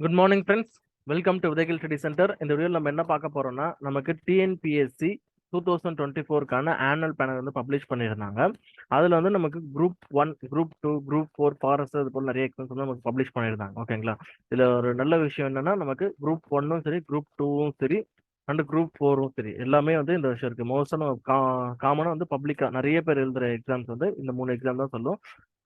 Good morning friends welcome to உதயகில் study centre இந்த வீடியோவில் நம்ம என்ன பார்க்க போறோம்னா நமக்கு டிஎன்பிஎஸ்சி டூ தௌசண்ட் டுவெண்ட்டி ஃபோருக்கான ஆனுவல் பேனல் வந்து பப்ளிஷ் பண்ணியிருந்தாங்க. அதில் வந்து நமக்கு group one group two group four forest அது போல் நிறைய எக்ஸாம்ஸ் வந்து நமக்கு பப்ளிஷ் பண்ணியிருந்தாங்க. ஓகேங்களா இதில் ஒரு நல்ல விஷயம் என்னன்னா நமக்கு குரூப் ஒன்னும் சரி குரூப் டூவும் சரி அண்ட் குரூப் ஃபோரும் சரி எல்லாமே வந்து இந்த விஷயம் இருக்குது மோஸ்டாக கா காமனாக வந்து பப்ளிக்காக நிறைய பேர் எழுதுகிற எக்ஸாம்ஸ் வந்து இந்த மூணு எக்ஸாம் தான் சொல்லும்.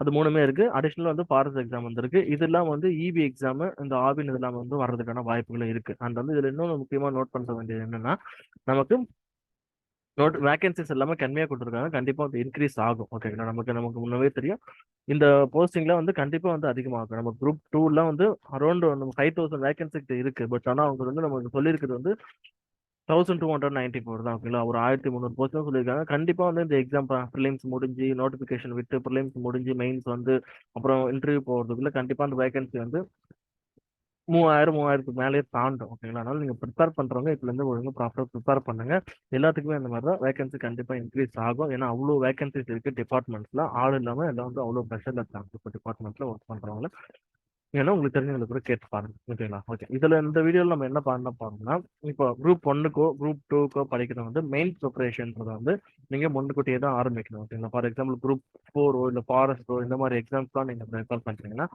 அது மூணுமே இருக்கு. அடிஷ்னலாக வந்து ஃபாரஸ்ட் எக்ஸாம் வந்திருக்கு. இதெல்லாம் வந்து இபி எக்ஸாம் இந்த ஆபின் இதெல்லாம் வந்து வர்றதுக்கான வாய்ப்புகளும் இருக்கு. அண்ட் வந்து இதுல இன்னொன்று முக்கியமாக நோட் பண்ண வேண்டியது என்னன்னா நமக்கு நோட் வேகன்சிஸ் எல்லாமே கம்மியாக கொடுத்துருக்காங்க. கண்டிப்பாக வந்து இன்க்ரீஸ் ஆகும். ஓகேங்களா நமக்கு நமக்கு முன்னவே தெரியும். இந்த போஸ்டிங்லாம் வந்து கண்டிப்பாக வந்து அதிகமாகும். நம்ம குரூப் டூலாம் வந்து அரௌண்ட் நம்ம ஃபைவ் தௌசண்ட் வேகன்சி இருக்கு. பட் ஆனால் அவங்க வந்து நமக்கு சொல்லியிருக்கிறது வந்து thousand two hundred ninety four தான் ஓகேங்களா ஒரு ஆயிரத்தி முந்நூறு போஸ்ட் தான் சொல்லியிருக்காங்க. கண்டிப்பாக வந்து இந்த எக்ஸாம் ஃபிலிம்ஸ் முடிஞ்சு நோட்டிஃபிகேஷன் விட்டு ஃபிலிம்ஸ் முடிஞ்சு மெயின்ஸ் வந்து அப்புறம் இன்டர்வியூ போகிறதுக்குள்ள கண்டிப்பாக அந்த வேகன்சி வந்து மூவாயிரம் மூவாயிரத்துக்கு மேலேயே தாண்டும் ஓகேங்களா அதனால நீங்கள் ப்ரிப்பேர் பண்ணுறவங்க இதுலேருந்து ஒழுங்காக ப்ராப்பராக ப்ரிப்பேர் பண்ணுங்க. எல்லாத்துக்குமே அந்த மாதிரி தான் வேகன்சி கண்டிப்பாக இன்க்ரீஸ் ஆகும். ஏன்னா அவ்வளோ வேகன்சிஸ் இருக்குது டிபார்ட்மெண்ட்ஸில் ஆள் இல்லாமல் எல்லாம் வந்து அவ்வளோ ப்ரெஷரில் இருக்காங்க. இப்போ டிபார்ட்மெண்ட்டில் ஒர்க் பண்ணுறவங்கள ஏன்னா உங்களுக்கு தெரிஞ்சவங்களை கூட கேட்டு பாருங்க. ஓகேங்களா? ஓகே. இதுல இந்த வீடியோவில் நம்ம என்ன பண்ண போறோம்னா இப்போ குரூப் ஒன்னுக்கோ குரூப் டூக்கோ படிக்கிறது வந்து மெயின் ப்ரிப்பரேஷன்றத வந்து நீங்க முன்னுக்கூட்டியே தான் ஆரம்பிக்கணும். ஓகேங்களா? ஃபார் எக்ஸாம்பிள் குரூப் ஃபோரோ இல்லை ஃபாரஸ்டோ இந்த மாதிரி எக்ஸாம்ஸ்லாம் நீங்க ப்ரிப்பேர் பண்றீங்கன்னா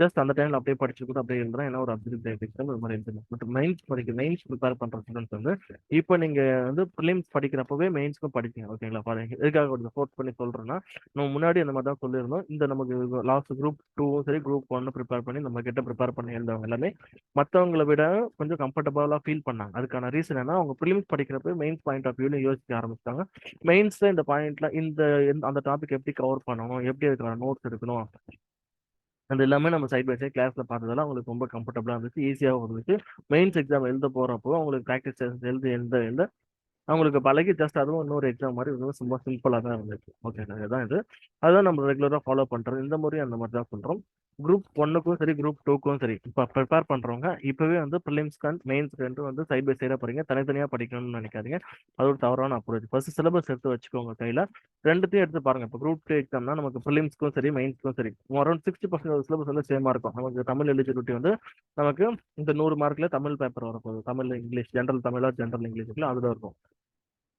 ஜஸ்ட் அந்த டைம்ல அப்படியே படிச்சு கூட அப்படியே எழுதுறேன் ஏன்னா ஒரு அப்ஜெக்ட் எக்ஸாம் ஒரு மாதிரி எழுதணும் பட் மெயின்ஸ் படிக்க மெயின்ஸ் ப்ரிப்பேர் பண்ற ஸ்டூடெண்ட்ஸ் வந்து இப்போ நீங்க வந்து ப்ரிலிம்ஸ் படிக்கிறப்பவே மெயின்ஸ்க்கும் படிக்கீங்க ஓகேங்களா ஃபார் எதுக்காக கொஞ்சம் ஃபோர்ஸ் பண்ணி சொல்றேன்னா நம்ம முன்னாடி அந்த மாதிரி தான் சொல்லியிருந்தோம். இந்த நமக்கு லாஸ்ட் குரூப் டூவும் சரி குரூப் ஒன்னு ப்ரிப்பேர் பண்ணி நம்ம கிட்ட ப்ரிப்பேர் பண்ணி எழுந்தவங்க எல்லாமே மற்றவங்களை விட கொஞ்சம் கம்ஃபர்டபுளாக ஃபீல் பண்ணாங்க. அதுக்கான ரீசன் என்ன அவங்க ப்ரிலிம்ஸ் படிக்கிறப்ப மெயின்ஸ் பாயிண்ட் ஆஃப் வியூல யோசிக்க ஆரம்பிச்சாங்க மெயின்ஸ்ல இந்த பாயிண்ட்ல இந்த அந்த டாபிக் எப்படி கவர் பண்ணணும் எப்படி அதுக்கான நோட்ஸ் எடுக்கணும் அது எல்லாமே நம்ம சைட் பை சைட் கிளாஸ்ல பார்த்ததால அவங்களுக்கு ரொம்ப கம்ஃபர்டபுளாக இருந்துச்சு. ஈஸியாகவும் இருந்துச்சு. மெயின்ஸ் எக்ஸாம் எழுத போகிறப்போ அவங்களுக்கு ப்ராக்டிஸ் எழுத எழுத எழுத அவங்களுக்கு பழகி ஜஸ்ட் அதுவும் இன்னொரு எக்ஸாம் மாதிரி இதுவும் ரொம்ப சிம்பிளாக தான் இருந்துச்சு. ஓகே அதுதான் இது. அதுதான் நம்ம ரெகுலராக ஃபாலோ பண்ணுறோம் இந்த முறையும் அந்த மாதிரி தான் பண்ணுறோம் குரூப் ஒன்னுக்கும் சரி குரூப் டூக்கும் சரி இப்போ ப்ரிப்பேர் பண்ணுறவங்க இப்போவே வந்து ப்ரிலிம்ஸ்க்கு அண்ட் மெயின்ஸ்க்கு வந்து சைட் பை சைடாக படிங்க. தனித்தனியாக படிக்கணும்னு நினைக்காதீங்க. அது ஒரு தவறான அப்ரோச் ஃபர்ஸ்ட் சிலபஸ் எடுத்து வச்சுக்கோங்க கையில். ரெண்டுத்தையும் எடுத்து பாருங்க. இப்போ குரூப் டூ எக்ஸாம்னா நமக்கு ப்ரிலிம்ஸ்க்கும் சரி மெயின்ஸ்க்கும் சரி அரௌண்ட் சிக்ஸ்டி பர்சன்ட் சிலபஸ் வந்து சேமாக இருக்கும். நமக்கு தமிழ் எலிஜிபிலிட்டி வந்து நமக்கு இந்த நூறு மார்க்கில் தமிழ் பேப்பர் வரப்போகுது. தமிழ் இங்கிலீஷ் ஜென்ரல் தமிழா ஜென்ரல் இங்கிலீஷ் அதுதான் இருக்கும்.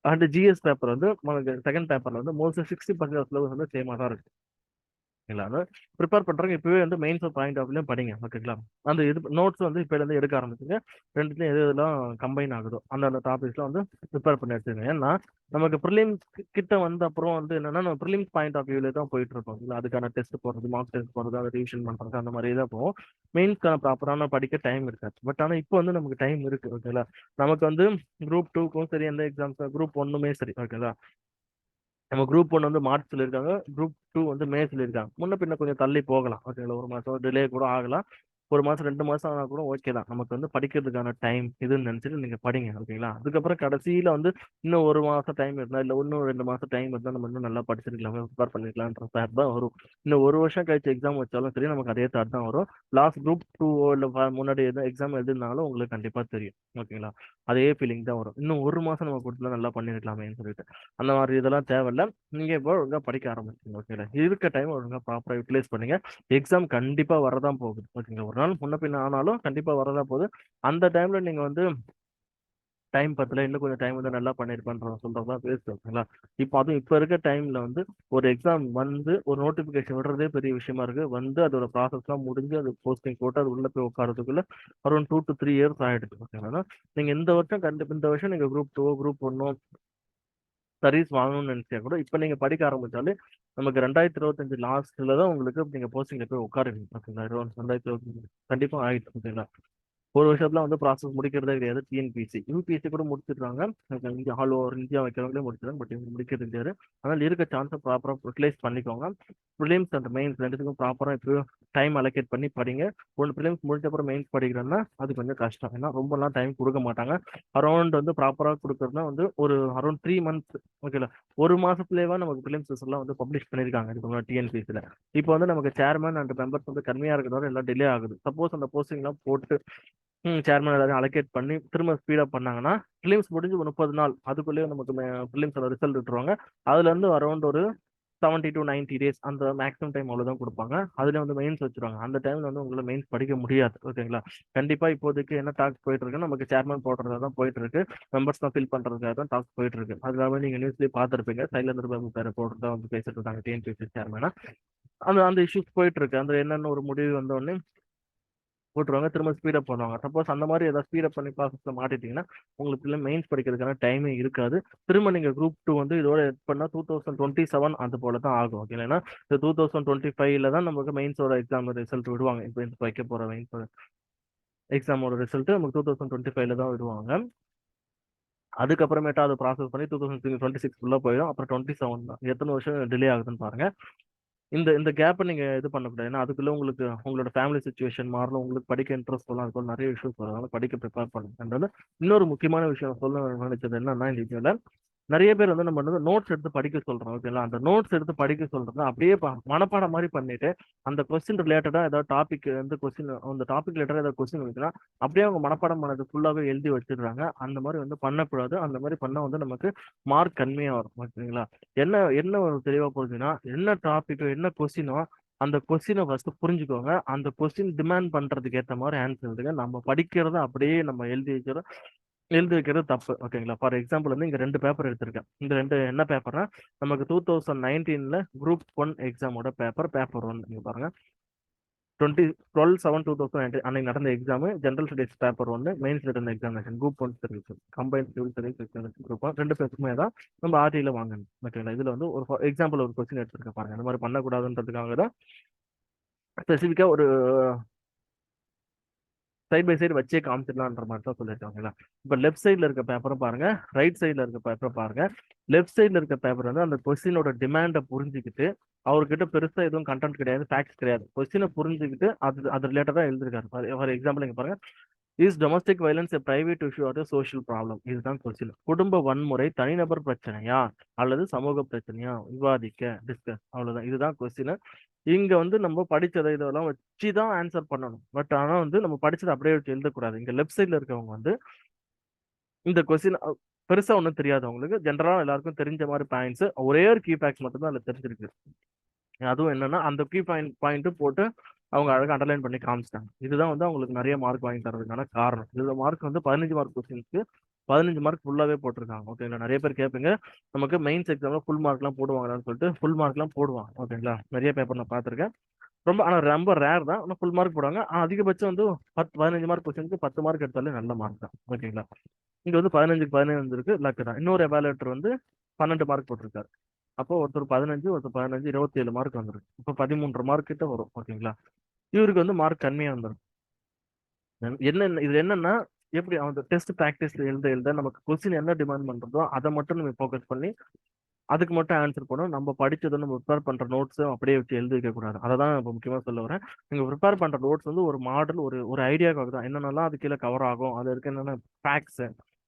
அண்ட் ஜிஎஸ் பேப்பர் வந்து நமக்கு செகண்ட் பேப்பரில் வந்து மோஸ்ட்லி சிக்ஸ்டி பர்சன்ட் சிலபஸ் வந்து சேமாக தான் இருக்குது ஓகேங்களா? ப்ரிப்பேர் பண்ணுறவங்க இப்பவே வந்து மெயின்ஸ் பாயிண்ட் ஆஃப்லையும் படிங்க ஓகேங்களா? அந்த இது நோட்ஸ் வந்து இப்போலேருந்து எடுக்க ஆரம்பிச்சுங்க ரெண்டுத்தையும் எது இதெல்லாம் கம்பைன் ஆகுதோ அந்த அந்த டாபிக்ஸ்லாம் வந்து ப்ரிப்பேர் பண்ணி எடுத்துங்க ஏன்னா நமக்கு ப்ரிலிம்ஸ் கிட்ட வந்த அப்புறம் வந்து என்னன்னா நம்ம ப்ரிலிம்ஸ் பாயிண்ட் ஆஃப் வியூவில் தான் போயிட்டு இருப்போம். இல்லை அதுக்கான டெஸ்ட் போடுறது மார்க் டெஸ்ட் போடுறது அதை ரிவிஷன் பண்றது அந்த மாதிரி தான் போகும். மெயின்ஸ்க்கான ப்ராப்பரான படிக்க டைம் இருக்காது. பட் ஆனால் இப்போ வந்து நமக்கு டைம் இருக்கு ஓகேங்களா? நமக்கு வந்து குரூப் டூக்கும் சரி எந்த எக்ஸாம்ஸ் குரூப் ஒன்றுமே சரி ஓகேங்களா? நம்ம குரூப் ஒன் வந்து மார்ச்ல இருக்காங்க குரூப் டூ வந்து மேஸ்ல இருக்காங்க முன்ன பின்ன கொஞ்சம் தள்ளி போகலாம். ஓகேங்களா? ஒரு மாதம் டிலே கூட ஆகலாம். ஒரு மாதம் ரெண்டு மாதம் ஆனால் கூட ஓகே தான். நமக்கு வந்து படிக்கிறதுக்கான டைம் இதுன்னு நினச்சிட்டு நீங்கள் படிங்க ஓகேங்களா அதுக்கப்புறம் கடைசியில் வந்து இன்னும் ஒரு மாதம் டைம் இருந்தால் இல்லை இன்னும் ரெண்டு மாதம் டைம் இருந்தால் நம்ம இன்னும் நல்லா படிச்சிருக்கலாம் ப்ரிப்பேர் பண்ணிக்கலான்ற தாட் தான் வரும். இன்னும் ஒரு வருஷம் கழிச்சு எக்ஸாம் வச்சாலும் சரி நமக்கு அதே தாட் தான் வரும். லாஸ்ட் குரூப் டூ இல்லை முன்னாடி எதுவும் எக்ஸாம் எழுதினாலும் உங்களுக்கு கண்டிப்பாக தெரியும் ஓகேங்களா அதே ஃபீலிங் தான் வரும். இன்னும் ஒரு மாதம் நம்ம கொடுத்துலாம் நல்லா பண்ணிருக்கலாமேன்னு சொல்லிட்டு. அந்த மாதிரி இதெல்லாம் தேவையில்ல. நீங்கள் இப்போ ஒழுங்காக படிக்க ஆரம்பிச்சிங்க ஓகேங்களா இருக்க டைம் ஒழுங்காக ப்ராப்பராக யூட்டிலைஸ் பண்ணுங்க. எக்ஸாம் கண்டிப்பாக வரதான் போகுது ஓகேங்களா ஒரு நாள் முன்ன பின்ன ஆனாலும் கண்டிப்பாக வரதான் போகுது. அந்த டைமில் நீங்கள் வந்து டைம் பத்தல இன்னும் கொஞ்சம் டைம் வந்து நல்லா பண்ணிருப்பேன்ற சொல்றதா பேசு ஓகேங்களா இப்போ அதுவும் இப்போ இருக்க டைம்ல வந்து ஒரு எக்ஸாம் வந்து ஒரு நோட்டிபிகேஷன் விடுறதே பெரிய விஷயமா இருக்கு. வந்து அதோட ப்ராசஸ்லாம் முடிஞ்சு அது போஸ்டிங் போட்டு அது உள்ள போய் உட்காரதுக்குள்ள around two to three years ஆயிடுது ஓகேங்களா நீங்க இந்த வருஷம் கண்டிப்பா இந்த வருஷம் நீங்க குரூப் டூ குரூப் ஒன்னோ சர்வீஸ் வாங்கணும்னு நினைச்சா கூட. இப்போ நீங்க படிக்க ஆரம்பிச்சாலே நமக்கு ரெண்டாயிரத்தி இருபத்தஞ்சு லாஸ்ட்ல தான் உங்களுக்கு நீங்க போஸ்டிங்ல போய் உட்காருவீங்க. ஓகேங்களா ரெண்டாயிரத்தி இருபத்தஞ்சு கண்டிப்பா ஆயிட்டு பார்த்தீங்களா ஒரு வருஷத்துல வந்து ப்ராசஸ் முடிக்கிறதே கிடையாது. டிஎன்பிசி யூபிஎஸ்சி கூட முடிச்சிருக்காங்க. இந்தியா ஆல் ஓவர் இந்தியா வைக்கிறவங்களே முடிச்சிருக்காங்க பட் இவங்க முடிக்கிறது கிடையாது. அதனால இருக்க சான்ஸை ப்ராப்பராக யூட்டிலைஸ் பண்ணிக்கோங்க. ப்ரிலிம்ஸ் அண்ட் மெயின்ஸ் ரெண்டுத்துக்கும் ப்ராப்பராக இப்போ டைம் அலோகேட் பண்ணி படிங்க. ஒன்று ப்ரிலிம்ஸ் முடிஞ்ச அப்புறம் மெயின்ஸ் படிக்கிறேன்னா அது கொஞ்சம் கஷ்டம். ஏன்னா ரொம்பலாம் டைம் கொடுக்க மாட்டாங்க. அரௌண்ட் வந்து ப்ராப்பராக கொடுக்குறதுனா வந்து ஒரு அரௌண்ட் த்ரீ மந்த்ஸ் ஓகேல ஒரு மாசத்துலேயே நமக்கு ப்ரிலிம்ஸ் எல்லாம் வந்து பப்ளிஷ் பண்ணியிருக்காங்க இதுக்கு டிஎன்பிசியில் இப்போ வந்து நமக்கு சேர்மன் அண்ட் மெம்பர்ஸ் வந்து கம்மியாக இருக்கிறதால எல்லாம் டிலே ஆகுது. சப்போஸ் அந்த போஸ்டிங்லாம் போட்டு சேர்மன் எல்லாரையும் அலோகேட் பண்ணி திரும்ப ஸ்பீடப் பண்ணாங்கன்னா ஃபிலிம்ஸ் முடிஞ்சு முப்பது நாள் அதுக்குள்ளேயே நமக்கு ப்ரிலிம்ஸோட ரிசல்ட் விட்டுருவாங்க. அதுலேருந்து அரௌண்ட் ஒரு செவன்ட்டி டு நைன்டி டேஸ் அந்த மேக்ஸிமம் டைம் அவ்வளோதான் கொடுப்பாங்க. அதில் வந்து மெயின்ஸ் வச்சிருவாங்க. அந்த டைமில் வந்து உங்களை மெயின்ஸ் படிக்க முடியாது. ஓகேங்களா கண்டிப்பாக இப்போதைக்கு என்ன டாக்ஸ் போயிட்டுருக்கு நமக்கு சேர்மன் போடுறதா தான் போயிட்டு இருக்கு. மெம்பர்ஸ் தான் ஃபில் பண்ணுறதுக்காக தான் டாக்ஸ் போயிட்டு இருக்கு. அது இல்லாமல் நீங்கள் நியூஸ்லேயே பார்த்துருப்பீங்க. சைலேந்திர பாபு பேரை போடுறதா வந்து பேசிட்டு இருக்காங்க. டிஎன்பிசி சேர்மனாக அந்த அந்த இஷ்யூஸ் போயிட்டு இருக்கு. அந்த என்னென்ன ஒரு முடிவு வந்தோடனே போட்டுருவாங்க திரும்ப ஸ்பீடப் பண்ணுவாங்க. சப்போஸ் அந்த மாதிரி ஏதாவது ஸ்பீடப் பண்ணி ப்ராசஸில் மாட்டிட்டீங்கன்னா உங்களுக்கு மெயின்ஸ் படிக்கிறதுக்கான டைமே இருக்காது. திரும்ப நீங்கள் குரூப் டூ வந்து இதோட எட் பண்ணால் டூ தௌசண்ட் டுவெண்ட்டி செவன் அது போல தான் ஆகும் ஓகே ஏன்னா இந்த டூ தௌசண்ட் டுவெண்ட்டி ஃபைவ்ல தான் நமக்கு மெயின்ஸோட எக்ஸாம் ரிசல்ட் விடுவாங்க. இப்போ இந்த வைக்க போகிற மெயின்ஸோட எக்ஸாமோட ரிசல்ட் நமக்கு டூ தௌசண்ட் டுவெண்ட்டி ஃபைவ்ல தான் விடுவாங்க. அதுக்கப்புறமேட்டா அதை ப்ராசஸ் பண்ணி டூ தௌசண்ட் டுவெண்ட்டி சிக்ஸ் ஃபுல்லாக போயிடும். அப்புறம் டுவெண்ட்டி செவன் தான். எத்தனை வருஷம் டிலே ஆகுதுன்னு பாருங்க. இந்த இந்த கேப்பை நீங்க இது பண்ணக்கூடாது ஏன்னா அதுக்குள்ள உங்களுக்கு உங்களோட ஃபேமிலி சுச்சுவேஷன் மாறணும். உங்களுக்கு படிக்க இன்ட்ரெஸ்ட் எல்லாம் அது போல நிறைய இஷ்யூஸ் வரும் அதனால படிக்க ப்ரிப்பேர் பண்ணுன்றது இன்னொரு முக்கியமான விஷயம் சொல்ல நினைச்சது என்னன்னா இந்த இதுல நிறைய பேர் வந்து நம்ம வந்து நோட்ஸ் எடுத்து படிக்க சொல்றோம். ஓகேங்களா அந்த நோட்ஸ் எடுத்து படிக்க சொல்றது அப்படியே மனப்பாடம் மாதிரி பண்ணிட்டு அந்த கொஸ்டின் ரிலேட்டடா ஏதாவது டாபிக் வந்து கொஸ்டின் அந்த டாபிக் ரிலேட்டடா ஏதாவது கொஸ்டின் இருக்குன்னா அப்படியே அவங்க மனப்பாடம் பண்ணது ஃபுல்லாவே எழுதி வச்சிடுறாங்க. அந்த மாதிரி வந்து பண்ணக்கூடாது. அந்த மாதிரி பண்ணா வந்து நமக்கு மார்க் கம்மியா வரும். ஓகேங்களா என்ன என்ன ஒரு தெளிவா போகுதுன்னா என்ன டாபிக் என்ன கொஸ்டினோ அந்த கொஸ்டினை ஃபர்ஸ்ட் புரிஞ்சுக்கோங்க. அந்த கொஸ்டின் டிமாண்ட் பண்றதுக்கு ஏற்ற மாதிரி ஆன்சர் எழுதுங்க நம்ம படிக்கிறத அப்படியே நம்ம எழுதி வைக்கிறோம் எழுதி வைக்கிறது தப்பு ஓகேங்களா? ஃபார் எக்ஸாம்பிள் வந்து இங்கே ரெண்டு பேப்பர் எடுத்திருக்கேன். இந்த ரெண்டு என்ன பேப்பர்னா நமக்கு டூ தௌசண்ட் நைன்டீனில் குரூப் ஒன் எக்ஸாமோட பேப்பர் பேப்பர் ஒன் நீங்கள் பாருங்கள் twenty twelve seven two thousand nineteen அன்னைக்கு நடந்த எக்ஸாம் ஜென்ரல் ஸ்டடீஸ் பேப்பர் ஒன்று mains written examination group one service combine civil service examination group one ரெண்டு பேருக்குமே தான் நம்ம ஆர்டியில் வாங்கணும் ஓகேங்களா? இதில் வந்து ஒரு எக்ஸாம்பிள் ஒரு கொஸ்டின் எடுத்துருக்க பாருங்கள் இந்த மாதிரி பண்ணக்கூடாதுன்றதுக்காக தான் ஸ்பெசிஃபிக்காக ஒரு சைட் பை சைடு வச்சே காமிச்சிடலான்ற மாதிரி தான் சொல்லியிருக்காங்களா இப்போ லெஃப்ட் சைடில் இருக்க பேப்பரும் பாருங்க ரைட் சைடில் இருக்க பேப்பரை பாருங்க. லெஃப்ட் சைடில் இருக்க பேப்பர் வந்து அந்த கொஸ்டினோட டிமாண்டை புரிஞ்சுக்கிட்டு அவர்கிட்ட பெருசா எதுவும் கண்டென்ட் கிடையாது ஃபேக்ட்ஸ் கிடையாது. கொஸ்டினை புரிஞ்சுக்கிட்டு அது அது ரிலேட்டடாக எழுதிருக்காரு ஃபார் எக்ஸாம்பிள் இங்க பாருங்க. Is domestic violence a private issue or social problem இதுதான் கொஸ்டின் குடும்ப வன்முறை தனிநபர் பிரச்சனையா? அல்லது சமூக பிரச்சனையா? விவாதிக்க டிஸ்கஸ் அவ்வளவுதான். இதுதான் கொஸ்டின் இங்க வந்து நம்ம படிச்சதை இதெல்லாம் வச்சு தான் ஆன்சர் பண்ணணும். பட் ஆனா வந்து நம்ம படிச்சதை அப்படியே வச்சு எழுதக்கூடாது. இங்க லெஃப்ட் சைட்ல இருக்கவங்க வந்து இந்த கொஸ்டின் பெருசா ஒன்றும் தெரியாதவங்களுக்கு ஜென்ரலா எல்லாருக்கும் தெரிஞ்ச மாதிரி பாயிண்ட்ஸ் ஒரே ஒரு கீ பேக்ஸ் மட்டும் தான் அதுல தெரிஞ்சிருக்கு. அதுவும் என்னன்னா அந்த கீ பாயிண்ட் பாயிண்ட் போட்டு அவங்க அழகாக அண்டர்லைன் பண்ணி காமிச்சிட்டாங்க. இதுதான் வந்து அவங்களுக்கு நிறைய மார்க் வாங்கி தரதுக்கான காரணம். இதில் மார்க் வந்து பதினஞ்சு மார்க் கொஸ்டினுக்கு பதினஞ்சு மார்க் ஃபுல்லாவே போட்டிருக்காங்க. ஓகேங்களா நிறைய பேர் கேட்பீங்க நமக்கு மெயின்ஸ் எக்ஸாமில் ஃபுல் மார்க்லாம் போடுவாங்களான்னு சொல்லிட்டு ஃபுல் மார்க்லாம் போடுவாங்க. ஓகேங்களா நிறைய பேப்பர் நான் பார்த்துருக்கேன். ரொம்ப ஆனால் ரொம்ப ரேர் தான். ஆனால் ஃபுல் மார்க் போடுவாங்க. அதிகபட்சம் வந்து பத்து பதினஞ்சு மார்க் கொஸ்டினுக்கு பத்து மார்க் எடுத்தாலே நல்ல மார்க் தான். ஓகேங்களா இங்கே வந்து பதினஞ்சுக்கு பதினஞ்சு இருக்கு லக்கு தான். இன்னொரு எவாலுவேட்டர் வந்து பன்னெண்டு மார்க் போட்டிருக்காரு. அப்போ ஒருத்தர் பதினஞ்சு ஒருத்தர் பதினஞ்சு இருபத்தி ஏழு மார்க் வந்துடும் இப்போ பதிமூன்று மார்க் கிட்ட வரும் ஓகேங்களா இவருக்கு வந்து மார்க் கம்மியாக வந்துடும் என்ன இது என்னன்னா எப்படி அந்த டெஸ்ட் ப்ராக்டிஸ்ல எழுத எழுத நமக்கு கொஸ்டின் என்ன டிமாண்ட் பண்றதோ அதை மட்டும் நம்ம ஃபோக்கஸ் பண்ணி அதுக்கு மட்டும் ஆன்சர் பண்ணணும். நம்ம படிச்சதை நம்ம ப்ரிப்பேர் பண்ற நோட்ஸ் அப்படியே வச்சு எழுதி வைக்க கூடாது. அதை தான் இப்போ முக்கியமா சொல்ல வரேன். நீங்க ப்ரிப்பேர் பண்ற நோட்ஸ் வந்து ஒரு மாடல் ஒரு ஒரு ஐடியாக்காக தான் என்னென்னலாம் அது கீழே கவர் ஆகும் அது இருக்க என்னென்ன ஃபேக்ட்ஸ்